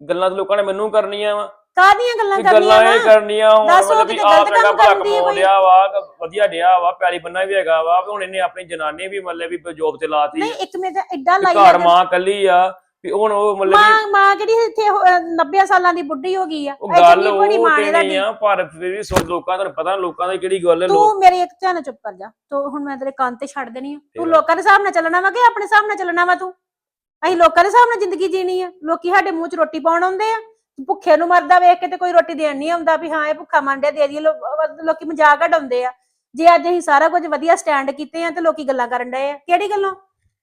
ਗੱਲਾਂ ਤਾਂ ਲੋਕਾਂ ਨੇ ਮੈਨੂੰ ਕਰਨੀਆਂ ਵਾ।
ਕਾਹਦੀਆਂ ਗੱਲਾਂ
ਵੀ
ਕਰਨੀਆਂ
ਗੱਲਾਂ ਇਹ ਕਰਨੀਆਂ ਹੁਣ
ਦੱਸ ਉਹ
ਮਤਲਬ ਵੀ
ਕਿਤੇ
ਆਪ
ਗਲਤ ਕੰਮ
ਜਗ੍ਹਾ ਭਲਾ
ਕਰਦੀ ਹੈ
ਕਮਾਉਣ
ਕੋਈ।
ਡਿਆ ਵਾ ਵਧੀਆ ਡਿਆ ਵਾ ਪਿਆਲੀ ਬੰਨਾ ਵੀ ਹੈਗਾ ਵਾ ਵੀ ਹੁਣ ਇਹਨੇ ਆਪਣੀ ਜਨਾਨੀ ਵੀ ਮਤਲਬ ਵੀ ਜੋਬ ਤੇ ਲਾਤੀ।
ਨਹੀਂ ਇੱਕ ਮਿੰਟ ਐਡਾ ਲਾਈ
ਘਰ ਮਾਂ ਕੱਲੀ ਆ ਵੀ ਹੁਣ ਉਹ ਮਤਲਬ ਵੀ
ਮਾਂ ਮਾਂ ਕਿਹੜੀ ਇੱਥੇ 90 ਸਾਲਾਂ ਦੀ ਬੁੱਢੀ ਹੋ ਗਈ ਆ
ਉਹ
ਇਹ
ਗੱਲ
ਬੜੀ
ਉਹ
ਮਾਂ
ਤੇ
ਨੇ
ਨਹੀਂ ਆ ਪਰ ਫਿਰ ਵੀ ਸੁਣ ਲੋਕਾਂ ਤੁਹਾਨੂੰ ਪਤਾ ਲੋਕਾਂ ਦੀ ਕਿਹੜੀ ਗੱਲ ਹੈ ਲੋਕ
ਤੂੰ ਮੇਰੇ ਇੱਕ ਧਿਆਨ ਚੁੱਪ ਕਰ ਜਾ। ਤੂੰ ਹੁਣ ਮੈਂ ਤੇਰੇ ਕੰਨ ਤੇ ਛੱਡ ਦੇਣੀ ਆ। ਤੂੰ? ਲੋਕਾਂ ਦੇ ਹਿਸਾਬ ਨਾਲ ਚੱਲਣਾ ਵਾ ਕਿ ਆਪਣੇ ਹਿਸਾਬ ਨਾਲ ਚੱਲਣਾ ਵਾ ਤੂੰ? ਅਸੀਂ ਲੋਕਾਂ ਦੇ ਹਿਸਾਬ ਨਾਲ ਜ਼ਿੰਦਗੀ ਜੀਣੀ ਆ। ਲੋਕੀ ਸਾਡੇ ਮੂੰਹ 'ਚ ਰੋਟੀ ਪਾਉਣ ਆਉਂਦੇ ਆ। ਭੁੱਖੇ ਨੂੰ ਮਰਦਾ ਵੇਖ ਕੇ ਤੇ ਕੋਈ ਰੋਟੀ ਦੇਣ ਨਹੀਂ ਆਉਂਦਾ ਵੀ ਹਾਂ ਇਹ ਭੁੱਖਾ ਮੰਡਿਆ ਦੇ ਦਈਏ ਲੋਕੀ ਮਜ਼ਾਕ ਉਡਾਉਂਦੇ ਆ। ਜੇ ਅੱਜ ਅਸੀਂ ਸਾਰਾ ਕੁਝ ਵਧੀਆ ਸਟੈਂਡ ਕੀਤੇ ਆ ਤੇ ਲੋਕੀ ਗੱਲਾਂ ਕਰਨ ਡਏ ਆ। ਕਿਹੜੀ ਗੱਲੋਂ?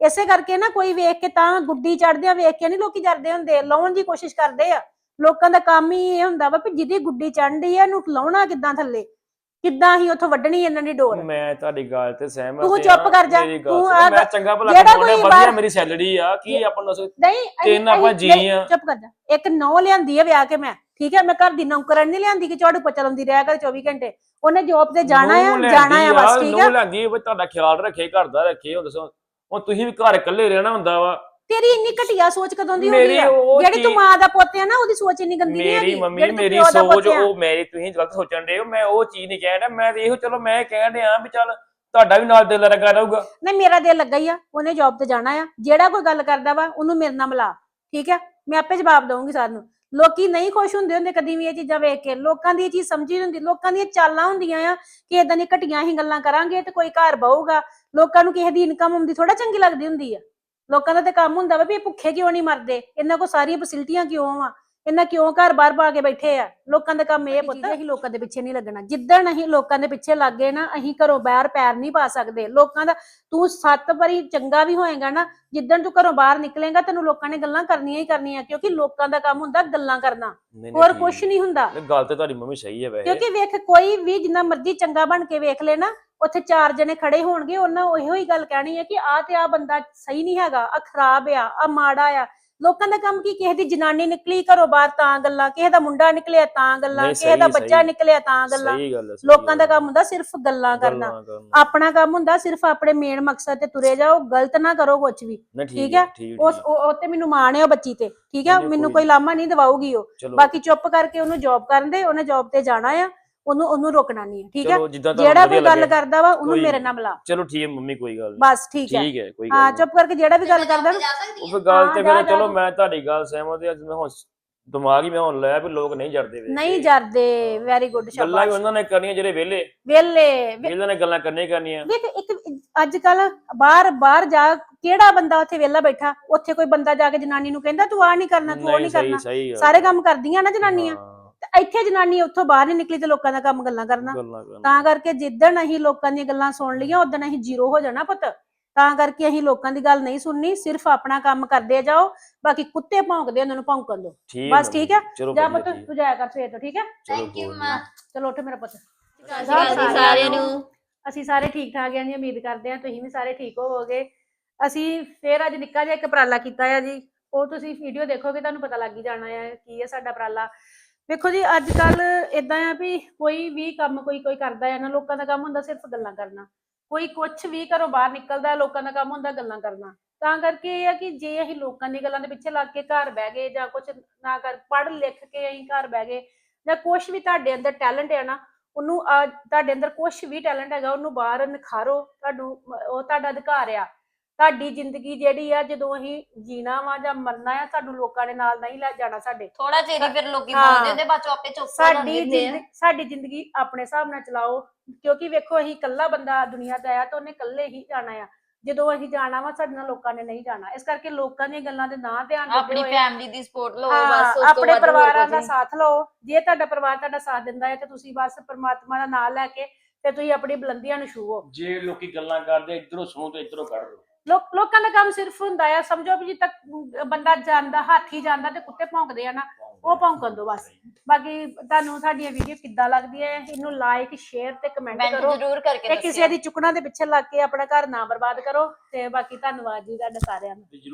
ਇਸੇ ਕਰਕੇ ਨਾ ਕੋਈ ਵੇਖ ਕੇ ਤਾਂ ਗੁੱਡੀ ਚੜਦੇ ਆ ਵੇਖ ਕੇ ਨਹੀਂ ਲੋਕੀ ਜਰਦੇ ਹੁੰਦੇ, ਲਾਉਣ ਦੀ ਕੋਸ਼ਿਸ਼ ਕਰਦੇ ਆ। ਲੋਕਾਂ ਦਾ ਕੰਮ ਹੀ ਇਹ ਹੁੰਦਾ ਵਾ ਵੀ ਜਿਹਦੀ ਗੁੱਡੀ ਚੜਦੀ ਆ, ਇਹਨੂੰ ਲਾਉਣਾ ਕਿੱਦਾਂ ਥੱਲੇ? ਕਿੱਦਾਂ ਹੀ ਉੱਥੋਂ ਵੱਢਣੀ ਇਹਨਾਂ ਦੀ ਡੋਰ?
ਮੈਂ ਤੁਹਾਡੀ ਗੱਲ ਤੇ ਸਹਿਮਤ
ਤੂੰ ਚੁੱਪ ਕਰ ਜਾ, ਤੂੰ
ਮੈਂ ਚੰਗਾ ਭਲਾ
ਜਿਹੜਾ
ਵਧੀਆ ਮੇਰੀ ਸੈਲਰੀ ਆ ਕੀ ਆਪਾਂ ਨੂੰ
ਨਹੀਂ
ਤਿੰਨ ਆਪਾਂ ਜੀ ਆ।
ਚੁੱਪ ਕਰ ਜਾ। ਇੱਕ ਨੌ ਲਿਆਂਦੀ ਆ ਵਿਆਹ ਕੇ ਮੈਂ ਠੀਕ ਹੈ? ਮੈਂ ਘਰ ਦੀ ਨੌਕਰਨ ਨਹੀਂ ਲਿਆਂਦੀ ਕਿ ਝਾੜੂ ਪੋਚਾ ਲਾਉਂਦੀ ਰਿਹਾ ਕਰ 24 ਘੰਟੇ। ਉਹਨੇ ਜੋਬ ਤੇ ਜਾਣਾ ਆ ਜਾਣਾ ਆ ਬਸ ਠੀਕ ਹੈ
ਆ ਵੀ ਤੁਹਾਡਾ ਖਿਆਲ ਰੱਖੇ ਘਰ ਦਾ ਰੱਖੇ ਹੁਣ ਦੱਸੋ। ਹੁਣ ਤੁਸੀਂ ਵੀ ਘਰ ਇਕੱਲੇ ਰਹਿਣਾ ਹੁੰਦਾ ਵਾ।
ਤੇਰੀ ਇੰਨੀ ਘਟੀਆ ਸੋਚ ਕਦੋਂ ਦੀ ਹੋ
ਮੇਰੀ
ਗਈ ਆ?
ਉਹ
ਜਿਹੜੀ ਤੂੰ
ਚੀਜ਼-
ਮਾਂ ਦਾ ਪੁੱਤ ਆ ਨਾ ਉਹਦੀ ਸੋਚ ਇੰਨੀ ਗੰਦੀ ਨਹੀਂ
ਮੇਰੀ
ਹੈਗੀ
ਮੰਮੀ
ਜਿਹੜੀ ਤੂੰ
ਮੇਰੀ
ਪਿਓ ਦਾ
ਸੋਚ
ਆ।
ਉਹ ਮੇਰੀ ਤੁਸੀਂ ਗਲਤ ਸੋਚਣ ਦੇ ਹੋ ਮੈਂ ਉਹ ਚੀਜ਼ ਨਹੀਂ ਕਹਿਣ ਡਿਆ ਮੈਂ ਤੇ ਇਹੋ ਚਲੋ ਮੈਂ ਕਹਿਣ ਡਿਆ ਵੀ ਚੱਲ ਤੁਹਾਡਾ ਵੀ ਨਾਲ ਦਿਲ ਲੱਗਾ ਰਹੂਗਾ।
ਨਹੀਂ ਮੇਰਾ ਦਿਲ ਲੱਗਾ ਹੀ ਆ ਉਹਨੇ ਜੌਬ ਤੇ ਜਾਣਾ ਆ ਜਿਹੜਾ ਕੋਈ ਗੱਲ ਕਰਦਾ ਵਾ ਉਹਨੂੰ ਮੇਰੇ ਨਾਲ ਮਿਲਾ ਠੀਕ ਹੈ ਮੈਂ ਆਪੇ ਜਵਾਬ ਦਵਾਂਗੀ ਸਾਰਿਆਂ ਨੂੰ। ਲੋਕੀ ਨਹੀਂ ਖੁਸ਼ ਹੁੰਦੇ ਹੁੰਦੇ ਕਦੀ ਵੀ ਇਹ ਚੀਜ਼ਾਂ ਵੇਖ ਕੇ ਲੋਕਾਂ ਦੀ ਇਹ ਚੀਜ਼ ਸਮਝੀ ਨਹੀਂ ਹੁੰਦੀ ਲੋਕਾਂ ਦੀਆਂ ਚਾਲਾਂ ਹੁੰਦੀਆਂ ਆ ਕਿ ਇਦਾਂ ਦੀਆਂ ਘਟੀਆਂ ਹੀ ਗੱਲਾਂ ਕਰਾਂਗੇ ਤੇ ਕੋਈ ਘਰ ਬਹੂਗਾ ਲੋਕਾਂ ਨੂੰ ਕਿਸੇ ਦੀ ਇਨਕਮ ਹੁੰਦੀ ਥੋੜਾ ਚੰਗੀ ਲੱਗਦੀ ਹੁੰਦੀ ਆ। ਲੋਕਾਂ ਦਾ ਤੇ ਕੰਮ ਹੁੰਦਾ ਵਾ ਵੀ ਇਹ ਭੁੱਖੇ ਕਿਉਂ ਨਹੀਂ ਮਰਦੇ? ਇਹਨਾਂ ਕੋਲ ਸਾਰੀਆਂ ਫੈਸਿਲਿਟੀਆਂ ਕਿਉਂ ਆ? ਇਹਨਾਂ ਕਿਉਂ ਘਰ ਬਾਹਰ ਪਾ ਕੇ ਬੈਠੇ ਆ? ਲੋਕਾਂ ਦਾ ਕੰਮ ਇਹ ਪੁੱਤ। ਅਸੀਂ ਲੋਕਾਂ ਦੇ ਪਿੱਛੇ ਨਹੀਂ ਲੱਗਣਾ। ਜਿੱਦਣ ਅਸੀਂ ਲੋਕਾਂ ਦੇ ਪਿੱਛੇ ਲੱਗ ਗਏ ਨਾ ਅਸੀਂ ਘਰੋਂ ਬਾਹਰ ਪੈਰ ਨਹੀਂ ਪਾ ਸਕਦੇ। ਲੋਕਾਂ ਦਾ ਤੂੰ ਸੱਤ ਵਾਰੀ ਚੰਗਾ ਵੀ ਹੋਏਗਾ ਨਾ ਜਿੱਦਣ ਤੂੰ ਘਰੋਂ ਬਾਹਰ ਨਿਕਲੇਗਾ ਤੈਨੂੰ ਲੋਕਾਂ ਨੇ ਗੱਲਾਂ ਕਰਨੀਆਂ ਹੀ ਕਰਨੀਆਂ ਕਿਉਂਕਿ ਲੋਕਾਂ ਦਾ ਕੰਮ ਹੁੰਦਾ ਗੱਲਾਂ ਕਰਨਾ।
ਨਹੀਂ,
ਹੋਰ
ਠੀਕ।
ਕੁਝ ਨਹੀਂ ਹੁੰਦਾ।
ਨਹੀਂ, ਗੱਲ ਤੇ ਤੁਹਾਡੀ ਮੰਮੀ ਸਹੀ ਹੈ ਵੈਸੇ।
ਕਿਉਂਕਿ ਵੇਖ ਕੋਈ ਵੀ ਜਿੰਨਾ ਮਰਜ਼ੀ ਚੰਗਾ ਬਣ ਕੇ ਵੇਖ ਲੈ ਨਾ ਉੱਥੇ ਚਾਰ ਜਣੇ ਖੜੇ ਹੋਣਗੇ ਉਹਨਾਂ ਉਹੋ ਹੀ ਗੱਲ ਕਹਿਣੀ ਹੈ ਕਿ ਆ ਤੇ ਆ ਬੰਦਾ ਸਹੀ ਨਹੀਂ ਹੈਗਾ ਆ ਖਰਾਬ ਆ ਆ ਮਾੜਾ ਆ। ਲੋਕਾਂ ਦਾ ਕੰਮ ਕੀ ਕਿਸੇ ਦੀ ਜਨਾਨੀ ਨਿਕਲੀ ਘਰੋਂ ਬਾਹਰ ਤਾਂ ਗੱਲਾਂ ਕਿਸੇ ਦਾ ਮੁੰਡਾ ਨਿਕਲਿਆ ਤਾਂ ਗੱਲਾਂ
ਨਹੀਂ,
ਕਿਸੇ ਦਾ
ਸਹੀ-
ਬੱਚਾ
ਸਹੀ।
ਨਿਕਲਿਆ ਤਾਂ ਗੱਲਾਂ
ਸਹੀ ਗੱਲ ਹੈ ਸਹੀ
ਲੋਕਾਂ ਦਾ
ਗੱਲ ਹੈ।
ਕੰਮ ਹੁੰਦਾ ਸਿਰਫ ਗੱਲਾਂ ਕਰਨਾ
ਗੱਲਾਂ ਕਰਨਾ।
ਆਪਣਾ ਕੰਮ ਹੁੰਦਾ ਸਿਰਫ ਆਪਣੇ ਮੇਨ ਮਕਸਦ ਤੇ ਤੁਰੇ ਜਾਓ ਗਲਤ ਨਾ ਕਰੋ ਕੁਝ ਵੀ
ਨਹੀਂ,
ਠੀਕ ਹੈ?
ਠੀਕ
ਉਸ। ਉਹ ਉਹ ਤੇ ਮੈਨੂੰ ਮਾਣ ਹੈ ਉਹ ਬੱਚੀ ਤੇ ਠੀਕ ਹੈ
ਨਹੀਂ,
ਮੈਨੂੰ
ਕੋਈ
ਕੋਈ ਲਾਮਾ ਨਹੀਂ ਦਵਾਉਗੀ ਉਹ
ਚਲੋ
ਬਾਕੀ ਚੁੱਪ ਕਰਕੇ ਉਹਨੂੰ ਜੌਬ ਕਰਨ ਦੇ ਉਹਨੇ ਜੌਬ ਤੇ ਜਾਣਾ ਆ ਉਹਨੂੰ ਉਹਨੂੰ ਰੋਕਣਾ ਨਹੀਂ ਹੈ ਠੀਕ ਹੈ?
ਚਲੋ ਜਿੱਦਾਂ ਤੁਹਾਨੂੰ
ਜਿਹੜਾ
ਵਧੀਆ
ਕੋਈ ਗੱਲ
ਲੱਗੇ।
ਕਰਦਾ ਵਾ ਉਹਨੂੰ
ਕੋਈ
ਮੇਰੇ
ਨੀ।
ਨਾਲ ਮਿਲਾ।
ਚਲੋ ਠੀਕ ਹੈ ਮੰਮੀ ਕੋਈ ਗੱਲ ਨਹੀਂ।
ਬਸ ਠੀਕ ਹੈ।
ਠੀਕ ਹੈ ਕੋਈ ਗੱਲ
ਹਾਂ
ਨਹੀਂ।
ਚੁੱਪ ਕਰਕੇ ਜਿਹੜਾ ਵੀ ਗੱਲ ਕਰਦਾ ਨਾ
ਉਹ? ਫਿਰ ਗੱਲ
ਹਾਂ,
ਤੇ ਫਿਰ
ਜਾ
ਚਲੋ। ਮੈਂ ਤੁਹਾਡੀ ਗੱਲ ਸਹਿਮਤ ਹਾਂ ਅੱਜ ਮੈਂ ਹੁਣ ਦਿਮਾਗ ਹੀ ਮੈਂ ਹੁਣ ਲਾਇਆ ਵੀ ਲੋਕ ਨਹੀਂ ਜਰਦੇ ਵੇਖ
ਨਹੀਂ। ਜਰਦੇ ਵੈਰੀ ਗੁੱਡ
ਗੱਲਾਂ ਵੀ
ਸ਼ਾਬਾਸ਼
ਉਹਨਾਂ ਨੇ ਕਰਨੀਆਂ ਜਿਹੜੇ ਵਿਹਲੇ।
ਵੇਲੇ
ਵਿਹਲੇ ਨੇ ਗੱਲਾਂ ਕਰਨੀਆਂ ਹੀ ਕਰਨੀਆਂ।
ਦੇਖ ਇੱਕ ਅੱਜ ਕੱਲ ਬਾਹਰ ਬਾਹਰ ਜਾ ਕਿਹੜਾ ਬੰਦਾ ਉੱਥੇ ਵਿਹਲਾ ਬੈਠਾ? ਉੱਥੇ ਕੋਈ ਬੰਦਾ ਜਾ ਕੇ ਜਨਾਨੀ ਨੂੰ ਕਹਿੰਦਾ ਤੂੰ ਆ ਨਹੀਂ ਕਰਨਾ ਤੂੰ ਉਹ ਨਹੀਂ
ਸਹੀ
ਕਰਨਾ।
ਸਹੀ ਗੱਲ
ਸਾਰੇ ਕੰਮ ਕਰਦੀਆਂ ਨਾ ਜਨਾਨੀਆਂ।
ਹਾਂ,
ਤੇ ਇੱਥੇ ਜਨਾਨੀ ਉੱਥੋਂ ਬਾਹਰ ਨਹੀਂ ਨਿਕਲੀ ਤੇ ਲੋਕਾਂ ਦਾ ਕੰਮ ਗੱਲਾਂ ਕਰਨਾ।
ਗੱਲਾਂ।
ਤਾਂ ਕਰਕੇ ਜਿੱਦਣ ਅਸੀਂ ਲੋਕਾਂ ਦੀਆਂ ਗੱਲਾਂ ਸੁਣ ਲਈਆਂ ਉਦੋਂ ਅਸੀਂ ਜ਼ੀਰੋ ਹੋ ਜਾਣਾ ਪੁੱਤ। ਤਾਂ ਕਰਕੇ ਅਸੀਂ ਲੋਕਾਂ ਦੀ ਗੱਲ ਨਹੀਂ ਸੁਣਨੀ ਸਿਰਫ ਆਪਣਾ ਕੰਮ ਕਰਦੇ ਜਾਓ ਬਾਕੀ ਕੁੱਤੇ ਭੌਂਕਦੇ ਉਹਨਾਂ ਨੂੰ ਭੌਂਕਣ ਦਿਓ।
ਠੀਕ
ਬਸ ਠੀਕ ਹੈ?
ਚਲੋ
ਜਾ ਪੁੱਤ। ਤੂੰ ਜਾਇਆ ਕਰ ਸਵੇਰ ਤੋਂ ਠੀਕ ਹੈ
ਥੈਂਕ ਯੂ। ਮਾਂ।
ਚਲੋ ਉੱਠ ਮੇਰਾ ਪੁੱਤ।
ਸਾਰਿਆਂ ਨੂੰ
ਅਸੀਂ ਸਾਰੇ ਠੀਕ ਠਾਕ ਆਂ ਜੀ ਉਮੀਦ ਕਰਦੇ ਆਂ ਤੁਸੀਂ ਵੀ ਸਾਰੇ ਠੀਕ ਹੋਵੋਗੇ। ਅਸੀਂ ਫੇਰ ਅੱਜ ਨਿੱਕਾ ਜਿਹਾ ਇੱਕ ਉਪਰਾਲਾ ਕੀਤਾ ਆ ਜੀ। ਉਹ ਤੁਸੀਂ ਵੀਡੀਓ ਦੇਖੋਗੇ ਤੁਹਾਨੂੰ ਪਤਾ ਲੱਗ ਹੀ ਜਾਣਾ ਹੈ ਕੀ ਹੈ ਸਾਡਾ ਉਪਰਾਲਾ। ਵੇਖੋ ਜੀ ਅੱਜ ਕੱਲ ਇਦਾਂ ਆ ਵੀ ਕੋਈ ਵੀ ਕੰਮ ਕੋਈ ਕੋਈ ਕਰਦਾ ਆ ਨਾ, ਲੋਕਾਂ ਦਾ ਕੰਮ ਹੁੰਦਾ ਸਿਰਫ ਗੱਲਾਂ ਕਰਨਾ। ਕੋਈ ਕੁਝ ਵੀ ਘਰੋਂ ਬਾਹਰ ਨਿਕਲਦਾ, ਲੋਕਾਂ ਦਾ ਕੰਮ ਹੁੰਦਾ ਗੱਲਾਂ ਕਰਨਾ। ਤਾਂ ਕਰਕੇ ਇਹ ਆ ਕਿ ਜੇ ਅਸੀਂ ਲੋਕਾਂ ਦੀ ਗੱਲਾਂ ਦੇ ਪਿੱਛੇ ਲੱਗ ਕੇ ਘਰ ਬਹਿ ਗਏ ਜਾਂ ਕੁਝ ਨਾ ਕਰ, ਪੜ੍ਹ ਲਿਖ ਕੇ ਅਸੀਂ ਘਰ ਬਹਿ ਗਏ ਜਾਂ ਕੁਝ ਵੀ ਤੁਹਾਡੇ ਅੰਦਰ ਟੈਲੈਂਟ ਹੈ ਨਾ, ਉਹਨੂੰ ਆ, ਤੁਹਾਡੇ ਅੰਦਰ ਕੁਝ ਵੀ ਟੈਲੈਂਟ ਹੈਗਾ, ਉਹਨੂੰ ਬਾਹਰ ਨਿਖਾਰੋ, ਤੁਹਾਨੂੰ, ਉਹ ਤੁਹਾਡਾ ਅਧਿਕਾਰ ਆ। ਤੁਹਾਡੀ ਜ਼ਿੰਦਗੀ ਜਿਹੜੀ ਆ ਜਦੋਂ ਅਸੀਂ ਜੀਣਾ ਵਾ ਜਾਂ ਮਰਨਾ ਆ ਸਾਨੂੰ ਲੋਕਾਂ ਦੇ ਨਾਲ ਨਹੀਂ ਲੈ ਜਾਣਾ ਸਾਡੇ।
ਥੋੜਾ ਚਿਰ ਹੀ ਫਿਰ ਲੋਕੀ
ਹਾਂ।
ਬੋਲਦੇ ਹੁੰਦੇ ਬਾਅਦ ਚੋਂ ਆਪੇ ਚੁੱਪ ਹੋ
ਸਾਡੀ
ਜਾਂਦੇ ਆ।
ਜ਼ਿੰਦਗੀ ਸਾਡੀ ਜ਼ਿੰਦਗੀ ਆਪਣੇ ਹਿਸਾਬ ਨਾਲ ਚਲਾਓ ਕਿਉਂਕਿ ਵੇਖੋ ਅਸੀਂ ਇਕੱਲਾ ਬੰਦਾ ਦੁਨੀਆ ਤੇ ਆਇਆ ਤਾਂ ਉਹਨੇ ਇਕੱਲੇ ਹੀ ਜਾਣਾ ਆ। ਜਦੋਂ ਅਸੀਂ ਜਾਣਾ ਵਾ ਸਾਡੇ ਨਾਲ ਲੋਕਾਂ ਨੇ ਨਹੀਂ ਜਾਣਾ। ਇਸ ਕਰਕੇ ਲੋਕਾਂ ਦੀਆਂ ਗੱਲਾਂ ਦੇ ਨਾ ਧਿਆਨ ਦਿੰਦੇ
ਆਪਣੀ
ਹੋਏ।
ਫੈਮਿਲੀ ਦੀ ਸਪੋਰਟ ਲਓ ਬਸ ਉਸ ਤੋਂ
ਆਪਣੇ ਪਰਿਵਾਰਾਂ ਦਾ। ਸਾਥ ਲਓ। ਜੇ ਤੁਹਾਡਾ ਪਰਿਵਾਰ ਤੁਹਾਡਾ ਸਾਥ ਦਿੰਦਾ ਹੈ ਤੇ ਤੁਸੀਂ ਬਸ ਪਰਮਾਤਮਾ ਦਾ ਨਾਮ ਲੈ ਕੇ ਤੇ ਤੁਸੀਂ ਆਪਣੀ ਬੁਲੰਦੀਆਂ ਨੂੰ ਛੂਹੋ।
ਜੇ ਲੋਕੀ ਗੱਲਾਂ ਕਰਦੇ ਇਧਰੋਂ ਸੁਣੋ ਤੇ ਇਧਰੋਂ ਕੱਢ ਦਿਓ
ਲੋਕ ਲੋਕਾਂ ਦਾ ਕੰਮ ਸਿਰਫ ਹੁੰਦਾ ਆ ਸਮਝੋ ਵੀ ਜੇ ਤੱਕ ਬੰਦਾ ਜਾਂਦਾ ਹਾਥੀ ਜਾਂਦਾ ਤੇ ਕੁੱਤੇ ਭੌਂਕਦੇ ਆ ਨਾ ਉਹ ਭੌਂਕਣ ਦੋ ਬਸ। ਬਾਕੀ ਤੁਹਾਨੂੰ ਸਾਡੀਆਂ ਵੀਡੀਓ ਕਿੱਦਾਂ ਲੱਗਦੀਆਂ ਹੈ ਇਹਨੂੰ ਲਾਈਕ ਸ਼ੇਅਰ ਤੇ ਕਮੈਂਟ
ਕਮੈਂਟ
ਕਰੋ
ਜ਼ਰੂਰ ਕਰਕੇ
ਤੇ
ਦੱਸਿਓ।
ਕਿਸੇ ਦੀ ਚੁੱਕਣਾ ਦੇ ਪਿੱਛੇ ਲੱਗ ਕੇ ਆਪਣਾ ਘਰ ਨਾ ਬਰਬਾਦ ਕਰੋ ਤੇ ਬਾਕੀ ਧੰਨਵਾਦ ਜੀ ਤੁਹਾਡਾ ਸਾਰਿਆਂ ਦਾ।